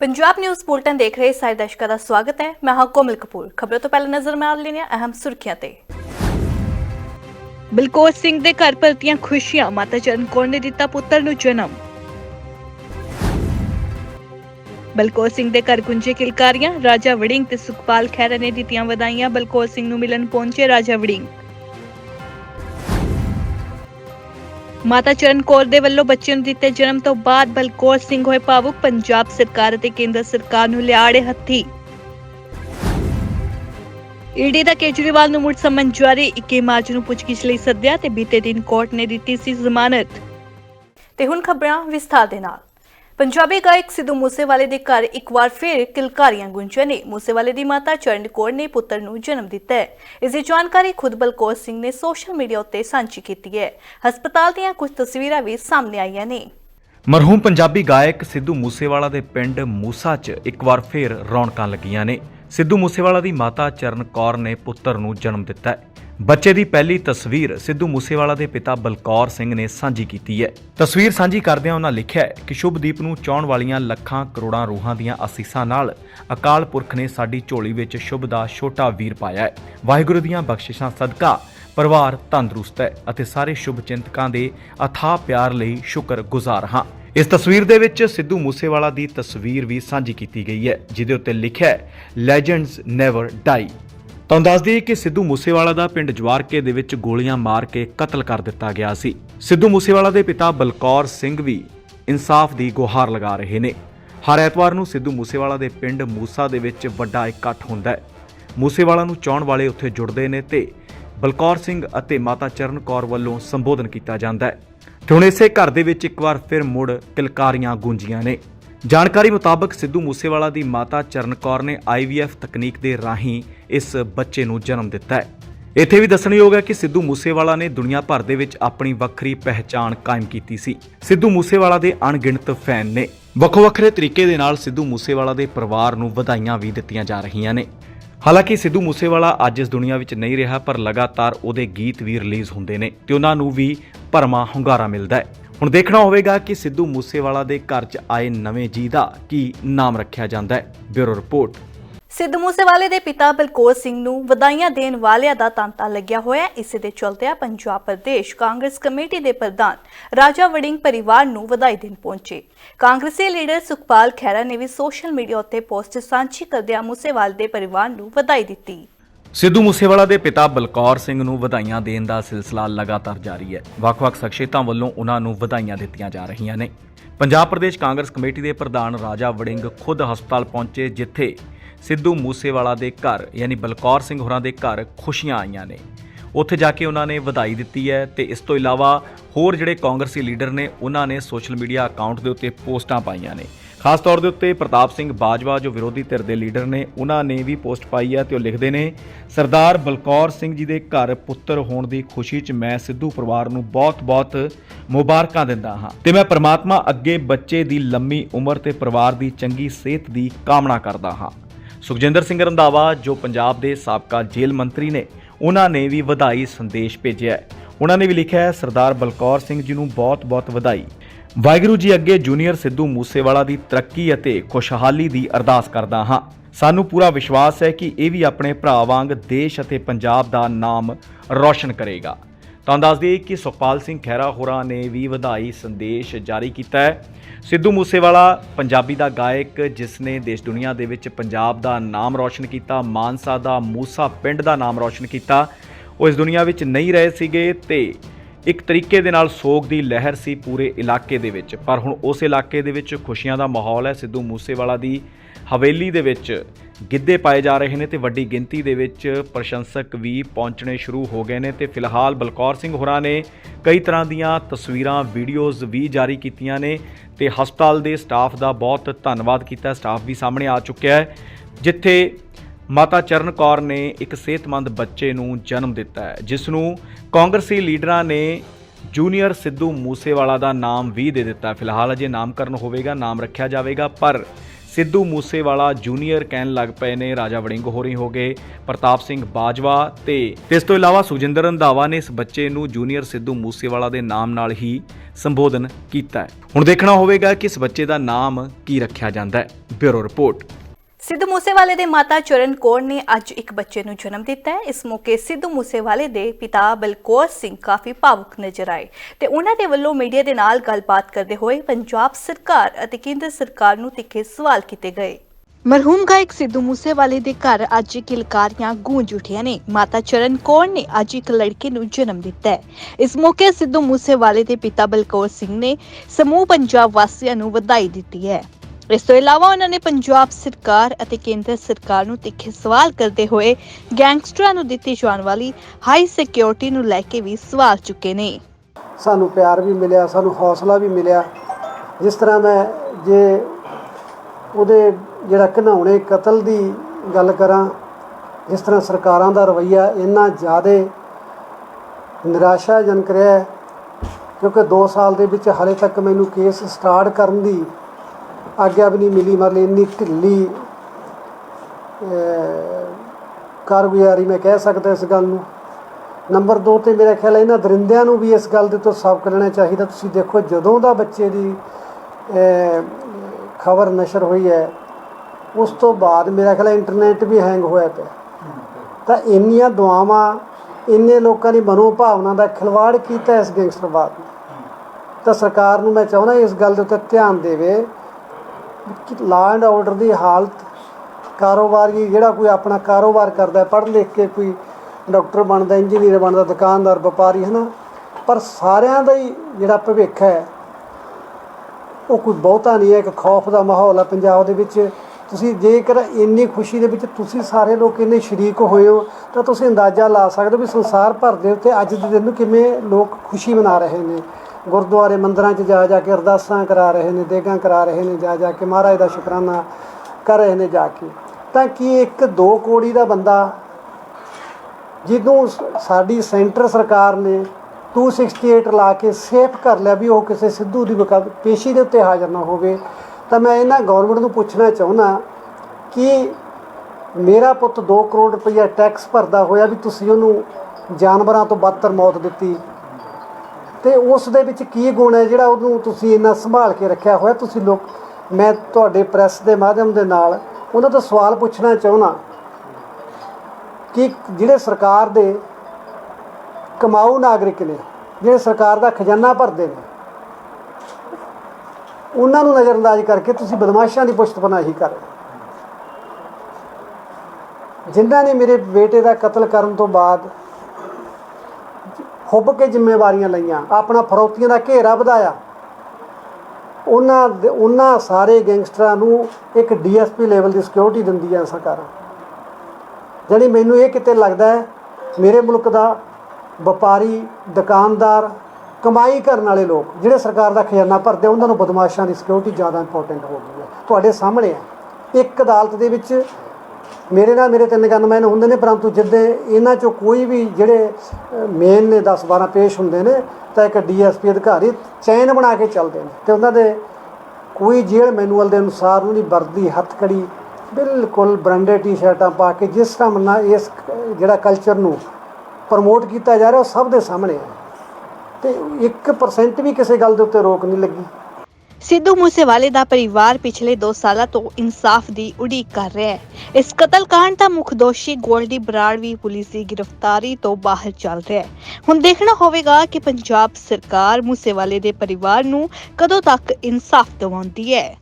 Punjab news bulletin ਦੇਖ ਰਹੇ ਸਾਰੇ ਦਰਸ਼ਕਾਂ ਦਾ ਸਵਾਗਤ ਹੈ। ਮੈਂ ਹਾਂ ਕੋਮਲ ਕਪੂਰ। ਖਬਰਾਂ ਤੋਂ ਪਹਿਲਾਂ ਨਜ਼ਰ ਮਾਰ ਲੈਂਦੇ ਹਾਂ ਅਹਿਮ ਸੁਰਖੀਆਂ ਤੇ। ਬਲਕੌਰ ਸਿੰਘ ਦੇ ਘਰ ਪਰਤੀਆਂ ਖੁਸ਼ੀਆਂ, ਮਾਤਾ ਚਰਨ ਕੌਰ ਨੇ ਦਿੱਤਾ ਪੁੱਤਰ ਨੂੰ ਜਨਮ। ਬਲਕੌਰ ਸਿੰਘ ਦੇ ਘਰ ਗੁੰਜੇ ਕਿਲਕਾਰੀਆਂ, ਰਾਜਾ ਵੜਿੰਗ ਤੇ ਸੁਖਪਾਲ ਖਹਿਰਾ ਨੇ ਦਿੱਤੀਆਂ ਵਧਾਈਆਂ। ਬਲਕੌਰ ਸਿੰਘ ਨੂੰ ਮਿਲਣ ਪਹੁੰਚੇ ਰਾਜਾ ਵੜਿੰਗ। ਮਾਤਾ ਚਰਨ ਕੌਰ ਦੇ ਵੱਲੋਂ ਬੱਚੇ ਨੂੰ ਦਿੱਤੇ ਜਨਮ ਤੋਂ ਬਾਅਦ ਬਲਕੌਰ ਸਿੰਘ ਹੋਏ ਭਾਵੁਕ ਪੰਜਾਬ ਸਰਕਾਰ ਅਤੇ ਕੇਂਦਰ ਸਰਕਾਰ ਨੂੰ ਲਿਆੜੇ ਹੱਥੀ। ਈਡੀ ਦਾ ਕੇਜਰੀਵਾਲ ਨੂੰ ਮੁੜ ਸਮਨ ਜਾਰੀ 21 ਮਾਰਚ ਨੂੰ ਪੁੱਛਗਿੱਛ ਲਈ ਸੱਦਿਆ ਤੇ ਬੀਤੇ ਦਿਨ ਕੋਰਟ ਨੇ ਦਿੱਤੀ ਸੀ ਜ਼ਮਾਨਤ। ਤੇ ਹੁਣ ਖਬਰਾਂ ਵਿਸਥਾਰ ਦੇ ਨਾਲ। ਪੰਜਾਬੀ ਗਾਇਕ ਸਿੱਧੂ ਮੂਸੇਵਾਲੇ ਦੇ ਘਰ ਇੱਕ ਵਾਰ ਫਿਰ ਕਿਲਕਾਰੀਆਂ ਗੁੰਜੀਆਂ ਨੇ। ਮੂਸੇਵਾਲੇ ਦੀ ਮਾਤਾ ਚਰਨ ਕੌਰ ਨੇ ਪੁੱਤਰ ਨੂੰ ਜਨਮ ਦਿੱਤਾ ਹੈ। ਇਸ ਦੀ ਜਾਣਕਾਰੀ ਖੁਦ ਬਲਕੌਰ ਸਿੰਘ ਨੇ ਸੋਸ਼ਲ ਮੀਡੀਆ ਉੱਤੇ ਸਾਂਝੀ ਕੀਤੀ ਹੈ। ਹਸਪਤਾਲ ਦੀਆਂ ਕੁਝ ਤਸਵੀਰਾਂ ਵੀ ਸਾਹਮਣੇ ਆਈਆਂ ਨੇ। ਮਰਹੂਮ ਪੰਜਾਬੀ ਗਾਇਕ ਸਿੱਧੂ ਮੂਸੇਵਾਲਾ ਦੇ ਪਿੰਡ ਮੂਸਾ 'ਚ ਇੱਕ ਵਾਰ ਫਿਰ ਰੌਣਕਾਂ ਲੱਗੀਆਂ ਨੇ। ਸਿੱਧੂ ਮੂਸੇਵਾਲਾ ਦੀ ਮਾਤਾ ਚਰਨ ਕੌਰ ਨੇ ਪੁੱਤਰ ਨੂੰ ਜਨਮ ਦਿੱਤਾ ਹੈ। ਬੱਚੇ ਦੀ ਪਹਿਲੀ ਤਸਵੀਰ ਸਿੱਧੂ ਮੂਸੇਵਾਲਾ ਦੇ ਪਿਤਾ ਬਲਕੌਰ ਸਿੰਘ ਨੇ ਸਾਂਝੀ ਕੀਤੀ ਹੈ। ਤਸਵੀਰ ਸਾਂਝੀ ਕਰਦਿਆਂ ਉਹਨਾਂ ਲਿਖਿਆ ਹੈ ਕਿ ਸ਼ੁਭਦੀਪ ਨੂੰ ਚਾਹਣ ਵਾਲੀਆਂ ਲੱਖਾਂ ਕਰੋੜਾਂ ਰੂਹਾਂ ਦੀਆਂ ਅਸੀਸਾਂ ਨਾਲ ਅਕਾਲ ਪੁਰਖ ਨੇ ਸਾਡੀ ਝੋਲੀ ਵਿੱਚ ਸ਼ੁਭ ਦਾ ਛੋਟਾ ਵੀਰ ਪਾਇਆ ਹੈ। ਵਾਹਿਗੁਰੂ ਦੀਆਂ ਬਖਸ਼ਿਸ਼ਾਂ ਸਦਕਾ ਪਰਿਵਾਰ ਤੰਦਰੁਸਤ ਹੈ ਅਤੇ ਸਾਰੇ ਸ਼ੁਭ ਚਿੰਤਕਾਂ ਦੇ ਅਥਾਹ ਪਿਆਰ ਲਈ ਸ਼ੁਕਰਗੁਜ਼ਾਰ ਹਾਂ। ਇਸ ਤਸਵੀਰ ਦੇ ਵਿੱਚ ਸਿੱਧੂ ਮੂਸੇਵਾਲਾ ਦੀ ਤਸਵੀਰ ਵੀ ਸਾਂਝੀ ਕੀਤੀ ਗਈ ਹੈ, ਜਿਹਦੇ ਉੱਤੇ ਲਿਖਿਆ ਹੈ ਲੈਜੈਂਡਸ ਨੈਵਰ ਡਾਈ ਤੁਹਾਨੂੰ ਦੱਸ ਦਈਏ ਕਿ ਸਿੱਧੂ ਮੂਸੇਵਾਲਾ ਦਾ ਪਿੰਡ ਜਵਾਰਕੇ ਦੇ ਵਿੱਚ ਗੋਲੀਆਂ ਮਾਰ ਕੇ ਕਤਲ ਕਰ ਦਿੱਤਾ ਗਿਆ ਸੀ। ਸਿੱਧੂ ਮੂਸੇਵਾਲਾ ਦੇ ਪਿਤਾ ਬਲਕੌਰ ਸਿੰਘ ਵੀ ਇਨਸਾਫ ਦੀ ਗੁਹਾਰ ਲਗਾ ਰਹੇ ਨੇ। ਹਰ ਐਤਵਾਰ ਨੂੰ ਸਿੱਧੂ ਮੂਸੇਵਾਲਾ ਦੇ ਪਿੰਡ ਮੂਸਾ ਦੇ ਵਿੱਚ ਵੱਡਾ ਇਕੱਠ ਹੁੰਦਾ ਹੈ। ਮੂਸੇਵਾਲਾ ਨੂੰ ਚਾਹਣ ਵਾਲੇ ਉੱਥੇ ਜੁੜਦੇ ਨੇ ਤੇ ਬਲਕੌਰ ਸਿੰਘ ਅਤੇ ਮਾਤਾ ਚਰਨ ਕੌਰ ਵੱਲੋਂ ਸੰਬੋਧਨ ਕੀਤਾ ਜਾਂਦਾ ਹੈ। ਤੇ ਹੁਣ ਇਸੇ ਘਰ ਦੇ ਵਿੱਚ ਇੱਕ ਵਾਰ ਫਿਰ ਮੁੜ ਕਿਲਕਾਰੀਆਂ ਗੂੰਜੀਆਂ ਨੇ। ਜਾਣਕਾਰੀ ਮੁਤਾਬਕ ਸਿੱਧੂ ਮੂਸੇਵਾਲਾ ਦੀ ਮਾਤਾ ਚਰਨ ਕੌਰ ਨੇ IVF ਤਕਨੀਕ ਦੇ ਰਾਹੀਂ ਇਸ ਬੱਚੇ ਨੂੰ ਜਨਮ ਦਿੱਤਾ ਹੈ। ਇੱਥੇ ਵੀ ਦੱਸਣਯੋਗ ਹੈ ਕਿ ਸਿੱਧੂ ਮੂਸੇਵਾਲਾ ਨੇ ਦੁਨੀਆ ਭਰ ਦੇ ਵਿੱਚ ਆਪਣੀ ਵੱਖਰੀ ਪਹਿਚਾਣ ਕਾਇਮ ਕੀਤੀ ਸੀ। ਸਿੱਧੂ ਮੂਸੇਵਾਲਾ ਦੇ ਅਣਗਿਣਤ ਫੈਨ ਨੇ। ਵੱਖੋ ਵੱਖਰੇ ਤਰੀਕੇ ਦੇ ਨਾਲ ਸਿੱਧੂ ਮੂਸੇਵਾਲਾ ਦੇ ਪਰਿਵਾਰ ਨੂੰ ਵਧਾਈਆਂ ਵੀ ਦਿੱਤੀਆਂ ਜਾ ਰਹੀਆਂ ਨੇ। ਹਾਲਾਂਕਿ ਸਿੱਧੂ ਮੂਸੇਵਾਲਾ ਅੱਜ ਇਸ ਦੁਨੀਆ ਵਿੱਚ ਨਹੀਂ ਰਿਹਾ, ਪਰ ਲਗਾਤਾਰ ਉਹਦੇ ਗੀਤ ਵੀ ਰਿਲੀਜ਼ ਹੁੰਦੇ ਨੇ ਤੇ ਉਹਨਾਂ ਨੂੰ ਵੀ ਭਰਮਾ ਹੁੰਗਾਰਾ ਮਿਲਦਾ ਹੈ। ਹੁਣ ਦੇਖਣਾ ਹੋਵੇਗਾ ਕਿ ਸਿੱਧੂ ਮੂਸੇਵਾਲਾ ਦੇ ਘਰ 'ਚ ਆਏ ਨਵੇਂ ਜੀ ਦਾ ਕੀ ਨਾਮ ਰੱਖਿਆ ਜਾਂਦਾ ਹੈ। Bureau report. ਸਿੱਧੂ ਮੂਸੇਵਾਲੇ ਦੇ ਪਿਤਾ ਬਲਕੌਰ ਸਿੰਘ ਨੂੰ ਵਧਾਈਆਂ ਦੇਣ ਵਾਲਿਆਂ ਦਾ ਤਾਂਤਾ ਲੱਗਿਆ ਹੋਇਆ ਇਸੇ ਦੇ ਚਲਦਿਆਂ ਪੰਜਾਬ ਪ੍ਰਦੇਸ਼ ਕਾਂਗਰਸ ਕਮੇਟੀ ਦੇ ਪ੍ਰਧਾਨ ਰਾਜਾ ਵੜਿੰਗ ਪਰਿਵਾਰ ਨੂੰ ਵਧਾਈ ਦੇਣ ਪਹੁੰਚੇ। ਕਾਂਗਰਸੀ ਲੀਡਰ ਸੁਖਪਾਲ ਖਹਿਰਾ ਨੇ ਵੀ ਸੋਸ਼ਲ ਮੀਡੀਆ ਉੱਤੇ ਪੋਸਟ ਸਾਂਝੀ ਕਰਦਿਆਂ ਮੂਸੇਵਾਲ ਦੇ ਪਰਿਵਾਰ ਨੂੰ ਵਧਾਈ ਦਿੱਤੀ। ਸਿੱਧੂ ਮੂਸੇਵਾਲਾ ਦੇ ਪਿਤਾ ਬਲਕੌਰ ਸਿੰਘ ਨੂੰ ਵਧਾਈਆਂ ਦੇਣ ਦਾ ਸਿਲਸਿਲਾ ਲਗਾਤਾਰ ਜਾਰੀ ਹੈ। ਵੱਖ-ਵੱਖ ਸ਼ਖਸੀਅਤਾਂ ਵੱਲੋਂ ਉਹਨਾਂ ਨੂੰ ਵਧਾਈਆਂ ਦਿੱਤੀਆਂ ਜਾ ਰਹੀਆਂ ਨੇ। ਪੰਜਾਬ ਪ੍ਰਦੇਸ਼ ਕਾਂਗਰਸ ਕਮੇਟੀ ਦੇ ਪ੍ਰਧਾਨ ਰਾਜਾ ਵੜਿੰਗ ਖੁਦ ਹਸਪਤਾਲ ਪਹੁੰਚੇ, ਜਿੱਥੇ ਸਿੱਧੂ ਮੂਸੇਵਾਲਾ ਦੇ ਘਰ, ਯਾਨੀ ਬਲਕੌਰ ਸਿੰਘ ਹੋਰਾਂ ਦੇ ਘਰ ਖੁਸ਼ੀਆਂ ਆਈਆਂ ਨੇ। ਉੱਥੇ ਜਾ ਕੇ ਉਹਨਾਂ ਨੇ ਵਧਾਈ ਦਿੱਤੀ ਹੈ ਤੇ ਇਸ ਤੋਂ ਇਲਾਵਾ ਹੋਰ ਜਿਹੜੇ ਕਾਂਗਰਸੀ ਲੀਡਰ ਨੇ, ਉਹਨਾਂ ਨੇ ਸੋਸ਼ਲ ਮੀਡੀਆ ਅਕਾਊਂਟ ਦੇ ਉੱਤੇ ਪੋਸਟਾਂ ਪਾਈਆਂ ਨੇ। ਖਾਸ ਤੌਰ ਦੇ ਉੱਤੇ ਪ੍ਰਤਾਪ ਸਿੰਘ ਬਾਜਵਾ, ਜੋ ਵਿਰੋਧੀ ਧਿਰ ਦੇ ਲੀਡਰ ਨੇ, ਉਹਨਾਂ ਨੇ ਵੀ ਪੋਸਟ ਪਾਈ ਹੈ ਤੇ ਉਹ ਲਿਖਦੇ ਨੇ, ਸਰਦਾਰ ਬਲਕੌਰ ਸਿੰਘ ਜੀ ਦੇ ਘਰ ਪੁੱਤਰ ਹੋਣ ਦੀ ਖੁਸ਼ੀ 'ਚ ਮੈਂ ਸਿੱਧੂ ਪਰਿਵਾਰ ਨੂੰ ਬਹੁਤ-ਬਹੁਤ ਮੁਬਾਰਕਾਂ ਦਿੰਦਾ ਹਾਂ ਤੇ ਮੈਂ ਪ੍ਰਮਾਤਮਾ ਅੱਗੇ ਬੱਚੇ ਦੀ ਲੰਮੀ ਉਮਰ ਤੇ ਪਰਿਵਾਰ ਦੀ ਚੰਗੀ ਸਿਹਤ ਦੀ ਕਾਮਨਾ ਕਰਦਾ ਹਾਂ। ਸੁਖਜਿੰਦਰ ਸਿੰਘ ਰੰਧਾਵਾ, ਜੋ ਪੰਜਾਬ ਦੇ ਸਾਬਕਾ ਜੇਲ੍ਹ ਮੰਤਰੀ ਨੇ, ਉਹਨਾਂ ਨੇ ਵੀ ਵਧਾਈ ਸੰਦੇਸ਼ ਭੇਜਿਆ ਹੈ। ਉਹਨਾਂ ਨੇ ਵੀ ਲਿਖਿਆ ਹੈ, ਸਰਦਾਰ ਬਲਕੌਰ ਸਿੰਘ ਜੀ ਨੂੰ ਬਹੁਤ-ਬਹੁਤ ਵਧਾਈ। ਵਾਹਿਗੁਰੂ ਜੀ ਅੱਗੇ ਜੂਨੀਅਰ ਸਿੱਧੂ ਮੂਸੇਵਾਲਾ ਦੀ ਤਰੱਕੀ ਅਤੇ ਖੁਸ਼ਹਾਲੀ ਦੀ ਅਰਦਾਸ ਕਰਦਾ ਹਾਂ। ਸਾਨੂੰ ਪੂਰਾ ਵਿਸ਼ਵਾਸ ਹੈ ਕਿ ਇਹ ਵੀ ਆਪਣੇ ਭਰਾ ਵਾਂਗ ਦੇਸ਼ ਅਤੇ ਪੰਜਾਬ ਦਾ ਨਾਮ ਰੌਸ਼ਨ ਕਰੇਗਾ। ਤੁਹਾਨੂੰ ਦੱਸ ਦਈਏ ਕਿ ਸੁਖਪਾਲ ਸਿੰਘ ਖਹਿਰਾ ਹੋਰਾਂ ਨੇ ਵੀ ਵਧਾਈ ਸੰਦੇਸ਼ ਜਾਰੀ ਕੀਤਾ ਹੈ। ਸਿੱਧੂ ਮੂਸੇਵਾਲਾ ਪੰਜਾਬੀ ਦਾ ਗਾਇਕ, ਜਿਸ ਨੇ ਦੇਸ਼ ਦੁਨੀਆ ਦੇ ਵਿੱਚ ਪੰਜਾਬ ਦਾ ਨਾਮ ਰੌਸ਼ਨ ਕੀਤਾ, ਮਾਨਸਾ ਦਾ ਮੂਸਾ ਪਿੰਡ ਦਾ ਨਾਮ ਰੌਸ਼ਨ ਕੀਤਾ, ਉਹ ਇਸ ਦੁਨੀਆ ਵਿੱਚ ਨਹੀਂ ਰਹੇ ਸੀਗੇ ਤੇ ਇੱਕ ਤਰੀਕੇ ਦੇ ਨਾਲ ਸੋਗ ਦੀ ਲਹਿਰ ਸੀ ਪੂਰੇ ਇਲਾਕੇ ਦੇ ਵਿੱਚ। ਪਰ ਹੁਣ ਉਸ ਇਲਾਕੇ ਦੇ ਵਿੱਚ ਖੁਸ਼ੀਆਂ ਦਾ ਮਾਹੌਲ ਹੈ। ਸਿੱਧੂ ਮੂਸੇਵਾਲਾ ਦੀ ਹਵੇਲੀ ਦੇ ਵਿੱਚ ਗਿੱਧੇ ਪਾਏ ਜਾ ਰਹੇ ਨੇ ਤੇ ਵੱਡੀ ਗਿਣਤੀ ਦੇ ਵਿੱਚ ਪ੍ਰਸ਼ੰਸਕ ਵੀ ਪਹੁੰਚਣੇ ਸ਼ੁਰੂ ਹੋ ਗਏ ਨੇ ਤੇ ਫਿਲਹਾਲ ਬਲਕੌਰ ਸਿੰਘ ਹੋਰਾਂ ਨੇ ਕਈ ਤਰ੍ਹਾਂ ਦੀਆਂ ਤਸਵੀਰਾਂ, ਵੀਡੀਓਜ਼ ਵੀ ਜਾਰੀ ਕੀਤੀਆਂ ਨੇ ਤੇ ਹਸਪਤਾਲ ਦੇ ਸਟਾਫ ਦਾ ਬਹੁਤ ਧੰਨਵਾਦ ਕੀਤਾ। ਸਟਾਫ ਵੀ ਸਾਹਮਣੇ ਆ ਚੁੱਕਿਆ ਹੈ, ਜਿੱਥੇ ਮਾਤਾ ਚਰਨ ਕੌਰ ਨੇ ਇੱਕ ਸਿਹਤਮੰਦ ਬੱਚੇ ਨੂੰ ਜਨਮ ਦਿੱਤਾ ਹੈ, ਜਿਸ ਨੂੰ ਕਾਂਗਰਸੀ ਲੀਡਰਾਂ ਨੇ ਜੂਨੀਅਰ ਸਿੱਧੂ ਮੂਸੇਵਾਲਾ ਦਾ ਨਾਮ ਵੀ ਦੇ ਦਿੱਤਾ ਫਿਲਹਾਲ ਅਜੇ ਨਾਮਕਰਨ ਹੋਵੇਗਾ, ਨਾਮ ਰੱਖਿਆ ਜਾਵੇਗਾ, ਪਰ ਸਿੱਧੂ ਮੂਸੇਵਾਲਾ ਜੂਨੀਅਰ ਕਹਿਣ ਲੱਗ ਪਏ ਨੇ, ਰਾਜਾ ਵੜਿੰਗ ਹੋਰੀ ਹੋ ਗਏ, ਪ੍ਰਤਾਪ ਸਿੰਘ ਬਾਜਵਾ ਤੇ ਇਸ ਤੋਂ ਇਲਾਵਾ ਸੁਜਿੰਦਰ ਰੰਧਾਵਾ ਨੇ ਇਸ ਬੱਚੇ ਨੂੰ ਜੂਨੀਅਰ ਸਿੱਧੂ ਮੂਸੇਵਾਲਾ ਦੇ ਨਾਮ ਨਾਲ ਹੀ ਸੰਬੋਧਨ ਕੀਤਾ ਹੈ। ਹੁਣ ਦੇਖਣਾ ਹੋਵੇਗਾ ਕਿ ਇਸ ਬੱਚੇ ਦਾ ਨਾਮ ਕੀ ਰੱਖਿਆ ਜਾਂਦਾ ਹੈ। Bureau report. ਸਿੱਧੂ ਮੂਸੇਵਾਲੇ ਦੇ ਮਾਤਾ ਚਰਨ ਕੌਰ ਨੇ ਅੱਜ ਇੱਕ ਬੱਚੇ ਨੂੰ ਜਨਮ ਦਿੱਤਾ ਹੈ। ਇਸ ਮੌਕੇ ਸਿੱਧੂ ਮੂਸੇਵਾਲੇ ਦੇ ਪਿਤਾ ਬਲਕੌਰ ਸਿੰਘ ਕਾਫੀ ਭਾਵੁਕ ਨਜ਼ਰ ਆਏ ਤੇ ਉਹਨਾਂ ਦੇ ਵੱਲੋਂ ਮੀਡੀਆ ਦੇ ਨਾਲ ਗੱਲਬਾਤ ਕਰਦੇ ਹੋਏ ਪੰਜਾਬ ਸਰਕਾਰ ਅਤੇ ਕੇਂਦਰ ਸਰਕਾਰ ਨੂੰ ਤਿੱਖੇ ਸਵਾਲ ਕੀਤੇ ਗਏ। ਮਰਹੂਮ ਗਾਇਕ ਸਿੱਧੂ ਮੂਸੇਵਾਲੇ ਦੇ ਘਰ ਅੱਜ ਕਿਲਕਾਰੀਆਂ ਗੂੰਜ ਉਠੀਆਂ ਨੇ। ਮਾਤਾ ਚਰਨ ਕੌਰ ਨੇ ਅੱਜ ਇੱਕ ਲੜਕੇ ਨੂੰ ਜਨਮ ਦਿੱਤਾ ਹੈ। ਇਸ ਮੌਕੇ ਸਿੱਧੂ ਮੂਸੇਵਾਲੇ ਦੇ ਪਿਤਾ ਬਲਕੌਰ ਸਿੰਘ ਨੇ ਸਮੂਹ ਪੰਜਾਬ ਵਾਸੀਆਂ ਨੂੰ ਵਧਾਈ ਦਿੱਤੀ ਹੈ। ਇਸ ਤੋਂ ਇਲਾਵਾ ਉਹਨਾਂ ਨੇ ਪੰਜਾਬ ਸਰਕਾਰ ਅਤੇ ਕੇਂਦਰ ਸਰਕਾਰ ਨੂੰ ਤਿੱਖੇ ਸਵਾਲ ਕਰਦੇ ਹੋਏ ਗੈਂਗਸਟਰਾਂ ਨੂੰ ਦਿੱਤੀ ਜਾਣ ਵਾਲੀ ਹਾਈ ਸਿਕਿਉਰਿਟੀ ਨੂੰ ਲੈ ਕੇ ਵੀ ਸਵਾਲ ਚੁੱਕੇ ਨੇ। ਸਾਨੂੰ ਪਿਆਰ ਵੀ ਮਿਲਿਆ, ਸਾਨੂੰ ਹੌਸਲਾ ਵੀ ਮਿਲਿਆ। ਜਿਸ ਤਰ੍ਹਾਂ ਮੈਂ ਜੇ ਉਹਦੇ ਜਿਹੜਾ ਘਨਾਉਣੇ ਕਤਲ ਦੀ ਗੱਲ ਕਰਾਂ, ਜਿਸ ਤਰ੍ਹਾਂ ਸਰਕਾਰਾਂ ਦਾ ਰਵੱਈਆ ਇੰਨਾ ਜ਼ਿਆਦਾ ਨਿਰਾਸ਼ਾਜਨਕ ਰਿਹਾ ਕਿਉਂਕਿ 2 ਸਾਲ ਦੇ ਵਿੱਚ ਹਾਲੇ ਤੱਕ ਮੈਨੂੰ ਕੇਸ ਸਟਾਰਟ ਕਰਨ ਦੀ ਆਗਿਆ ਵੀ ਨਹੀਂ ਮਿਲੀ, ਮਤਲਬ ਇੰਨੀ ਢਿੱਲੀ ਕਾਰਗੁਜ਼ਾਰੀ ਮੈਂ ਕਹਿ ਸਕਦਾ ਇਸ ਗੱਲ ਨੂੰ। ਨੰਬਰ 2 ਤੇ ਮੇਰਾ ਖਿਆਲ ਹੈ ਇਹਨਾਂ ਦਰਿੰਦਿਆਂ ਨੂੰ ਵੀ ਇਸ ਗੱਲ ਦੇ ਤੋਂ ਸਬਕ ਲੈਣਾ ਚਾਹੀਦਾ। ਤੁਸੀਂ ਦੇਖੋ, ਜਦੋਂ ਦਾ ਬੱਚੇ ਦੀ ਖਬਰ ਨਸ਼ਰ ਹੋਈ ਹੈ, ਉਸ ਤੋਂ ਬਾਅਦ ਮੇਰਾ ਖਿਆਲ ਇੰਟਰਨੈਟ ਵੀ ਹੈਂਗ ਹੋਇਆ ਪਿਆ। ਤਾਂ ਇੰਨੀਆਂ ਦੁਆਵਾਂ, ਇੰਨੇ ਲੋਕਾਂ ਦੀ ਮਨੋ ਭਾਵਨਾ ਦਾ ਖਿਲਵਾੜ ਕੀਤਾ ਇਸ ਗੈਂਗਸਟਰਵਾਦ ਨੇ। ਤਾਂ ਸਰਕਾਰ ਨੂੰ ਮੈਂ ਚਾਹੁੰਦਾ ਇਸ ਗੱਲ ਦੇ ਉੱਤੇ ਧਿਆਨ ਦੇਵੇ ਲਾਅ ਐਂਡ ਆਰਡਰ ਦੀ ਹਾਲਤ ਕਾਰੋਬਾਰੀ ਜਿਹੜਾ ਕੋਈ ਆਪਣਾ ਕਾਰੋਬਾਰ ਕਰਦਾ, ਪੜ੍ਹ ਲਿਖ ਕੇ ਕੋਈ ਡਾਕਟਰ ਬਣਦਾ ਇੰਜੀਨੀਅਰ ਬਣਦਾ, ਦੁਕਾਨਦਾਰ, ਵਪਾਰੀ ਹੈ ਨਾ ਪਰ ਸਾਰਿਆਂ ਦਾ ਹੀ ਜਿਹੜਾ ਭਵਿੱਖ ਹੈ, ਉਹ ਕੋਈ ਬਹੁਤਾ ਨਹੀਂ ਹੈ। ਇੱਕ ਖੌਫ ਦਾ ਮਾਹੌਲ ਹੈ ਪੰਜਾਬ ਦੇ ਵਿੱਚ। ਤੁਸੀਂ ਜੇਕਰ ਇੰਨੀ ਖੁਸ਼ੀ ਦੇ ਵਿੱਚ ਤੁਸੀਂ ਸਾਰੇ ਲੋਕ ਇੰਨੇ ਸ਼ਰੀਕ ਹੋਏ ਹੋ, ਤਾਂ ਤੁਸੀਂ ਅੰਦਾਜ਼ਾ ਲਾ ਸਕਦੇ ਹੋ ਵੀ ਸੰਸਾਰ ਭਰ ਦੇ ਉੱਤੇ ਅੱਜ ਦੇ ਦਿਨ ਨੂੰ ਕਿਵੇਂ ਲੋਕ ਖੁਸ਼ੀ ਮਨਾ ਰਹੇ ਨੇ। ਗੁਰਦੁਆਰੇ ਮੰਦਰਾਂ 'ਚ ਜਾ ਜਾ ਕੇ ਅਰਦਾਸਾਂ ਕਰਾ ਰਹੇ ਨੇ, ਦੇਗਾਂ ਕਰਾ ਰਹੇ ਨੇ, ਜਾ ਜਾ ਕੇ ਮਹਾਰਾਜ ਦਾ ਸ਼ੁਕਰਾਨਾ ਕਰ ਰਹੇ ਨੇ ਜਾ ਕੇ। ਤਾਂ ਕੀ ਇੱਕ ਦੋ ਕੋੜੀ ਦਾ ਬੰਦਾ ਜਿਹਨੂੰ ਸ- ਸਾਡੀ ਸੈਂਟਰ ਸਰਕਾਰ ਨੇ 268 ਲਾ ਕੇ ਸੇਫ ਕਰ ਲਿਆ ਵੀ ਉਹ ਕਿਸੇ ਸਿੱਧੂ ਦੀ ਪੇਸ਼ੀ ਦੇ ਉੱਤੇ ਹਾਜ਼ਰ ਨਾ ਹੋਵੇ। ਤਾਂ ਮੈਂ ਇਹਨਾਂ ਗਵਰਨਮੈਂਟ ਨੂੰ ਪੁੱਛਣਾ ਚਾਹੁੰਦਾ ਕਿ ਮੇਰਾ ਪੁੱਤ 2 ਕਰੋੜ ਰੁਪਈਆ ਟੈਕਸ ਭਰਦਾ ਹੋਇਆ ਵੀ ਤੁਸੀਂ ਉਹਨੂੰ ਜਾਨਵਰਾਂ ਤੋਂ ਬਦਤਰ ਮੌਤ ਦਿੱਤੀ। ਤੇ ਉਸ ਦੇ ਵਿੱਚ ਕੀ ਗੁਣ ਹੈ ਜਿਹੜਾ ਉਹਨੂੰ ਤੁਸੀਂ ਇੰਨਾ ਸੰਭਾਲ ਕੇ ਰੱਖਿਆ ਹੋਇਆ? ਤੁਸੀਂ ਲੋਕ, ਮੈਂ ਤੁਹਾਡੇ ਪ੍ਰੈਸ ਦੇ ਮਾਧਿਅਮ ਦੇ ਨਾਲ ਉਹਨਾਂ ਤੋਂ ਸਵਾਲ ਪੁੱਛਣਾ ਚਾਹੁੰਦਾ। ਕਿ ਜਿਹੜੇ ਸਰਕਾਰ ਦੇ ਕਮਾਊ ਨਾਗਰਿਕ ਨੇ, ਜਿਹੜੇ ਸਰਕਾਰ ਦਾ ਖਜ਼ਾਨਾ ਭਰਦੇ ਨੇ, ਉਹਨਾਂ ਨੂੰ ਨਜ਼ਰਅੰਦਾਜ਼ ਕਰਕੇ ਤੁਸੀਂ ਬਦਮਾਸ਼ਾਂ ਦੀ ਪੁਸ਼ਤਪਨਾਹੀ ਕਰ ਰਹੇ ਜਿਨ੍ਹਾਂ ਨੇ ਮੇਰੇ ਬੇਟੇ ਦਾ ਕਤਲ ਕਰਨ ਤੋਂ ਬਾਅਦ ਹੁੱਬ ਕੇ ਜ਼ਿੰਮੇਵਾਰੀਆਂ ਲਈਆਂ ਆਪਣਾ ਫਰੌਤੀਆਂ ਦਾ ਘੇਰਾ ਵਧਾਇਆ। ਉਹਨਾਂ ਦੇ- ਉਹਨਾਂ ਸਾਰੇ ਗੈਂਗਸਟਰਾਂ ਨੂੰ ਇੱਕ ਡੀਐਸਪੀ ਲੈਵਲ ਦੀ ਸਿਕਿਉਰਿਟੀ ਦਿੰਦੀ ਹੈ ਸਰਕਾਰ। ਜਾਣੀ ਮੈਨੂੰ ਇਹ ਕਿਤੇ ਲੱਗਦਾ ਹੈ ਮੇਰੇ ਮੁਲਕ ਦਾ ਵਪਾਰੀ ਦੁਕਾਨਦਾਰ ਕਮਾਈ ਕਰਨ ਵਾਲੇ ਲੋਕ ਜਿਹੜੇ ਸਰਕਾਰ ਦਾ ਖਜ਼ਾਨਾ ਭਰਦੇ ਆ, ਉਹਨਾਂ ਨੂੰ ਬਦਮਾਸ਼ਾਂ ਦੀ ਸਿਕਿਉਰਿਟੀ ਜ਼ਿਆਦਾ ਇੰਪੋਰਟੈਂਟ ਹੋ ਗਈ ਹੈ। ਤੁਹਾਡੇ ਸਾਹਮਣੇ ਹੈ। ਇੱਕ ਅਦਾਲਤ ਦੇ ਵਿੱਚ ਮੇਰੇ ਨਾਲ ਮੇਰੇ ਤਿੰਨ ਗਨਮੈਨ ਹੁੰਦੇ ਨੇ, ਪਰੰਤੂ ਜਿੱਦੇ ਇਹਨਾਂ ਚੋਂ ਕੋਈ ਵੀ ਜਿਹੜੇ ਮੇਨ ਨੇ 10 12 ਪੇਸ਼ ਹੁੰਦੇ ਨੇ, ਤਾਂ ਇੱਕ ਡੀਐਸਪੀ ਅਧਿਕਾਰੀ ਚੈਨ ਬਣਾ ਕੇ ਚੱਲਦੇ ਨੇ। ਤੇ ਉਹਨਾਂ ਦੇ ਕੋਈ ਜੇਲ੍ਹ ਮੈਨੂਅਲ ਦੇ ਅਨੁਸਾਰ ਉਹਦੀ ਵਰਦੀ, ਹੱਥਕੜੀ, ਬਿਲਕੁਲ ਬ੍ਰਾਂਡਡ ਟੀ-ਸ਼ਰਟਾਂ ਪਾ ਕੇ ਜਿਸ ਤਰ੍ਹਾਂ ਨਾਲ ਇਸ, ਜਿਹੜਾ ਕਲਚਰ ਨੂੰ ਪ੍ਰਮੋਟ ਕੀਤਾ ਜਾ ਰਿਹਾ, ਉਹ ਸਭ ਦੇ ਸਾਹਮਣੇ ਹੈ ਤੇ 1% ਵੀ ਕਿਸੇ ਗੱਲ ਦੇ ਉੱਤੇ ਰੋਕ ਨਹੀਂ ਲੱਗੀ। ਸਿੱਧੂ ਮੂਸੇਵਾਲੇ ਦਾ ਪਰਿਵਾਰ ਪਿਛਲੇ 2 ਸਾਲਾਂ ਤੋਂ ਇਨਸਾਫ ਦੀ ਉਡੀਕ ਕਰ ਰਿਹਾ ਹੈ। ਇਸ ਕਤਲकांड ਦਾ ਮੁੱਖ ਦੋਸ਼ੀ ਗੋਲਡੀ ਬਰਾੜ ਵੀ ਪੁਲਿਸ ਦੀ ਗ੍ਰਿਫਤਾਰੀ ਤੋਂ ਬਾਹਰ ਚੱਲ ਰਿਹਾ ਹੈ। ਹੁਣ ਦੇਖਣਾ ਹੋਵੇਗਾ ਕਿ ਪੰਜਾਬ ਸਰਕਾਰ ਮੂਸੇਵਾਲੇ ਦੇ ਪਰਿਵਾਰ ਨੂੰ ਕਦੋਂ ਤੱਕ ਇਨਸਾਫ ਦਿਵਾਉਂਦੀ ਹੈ।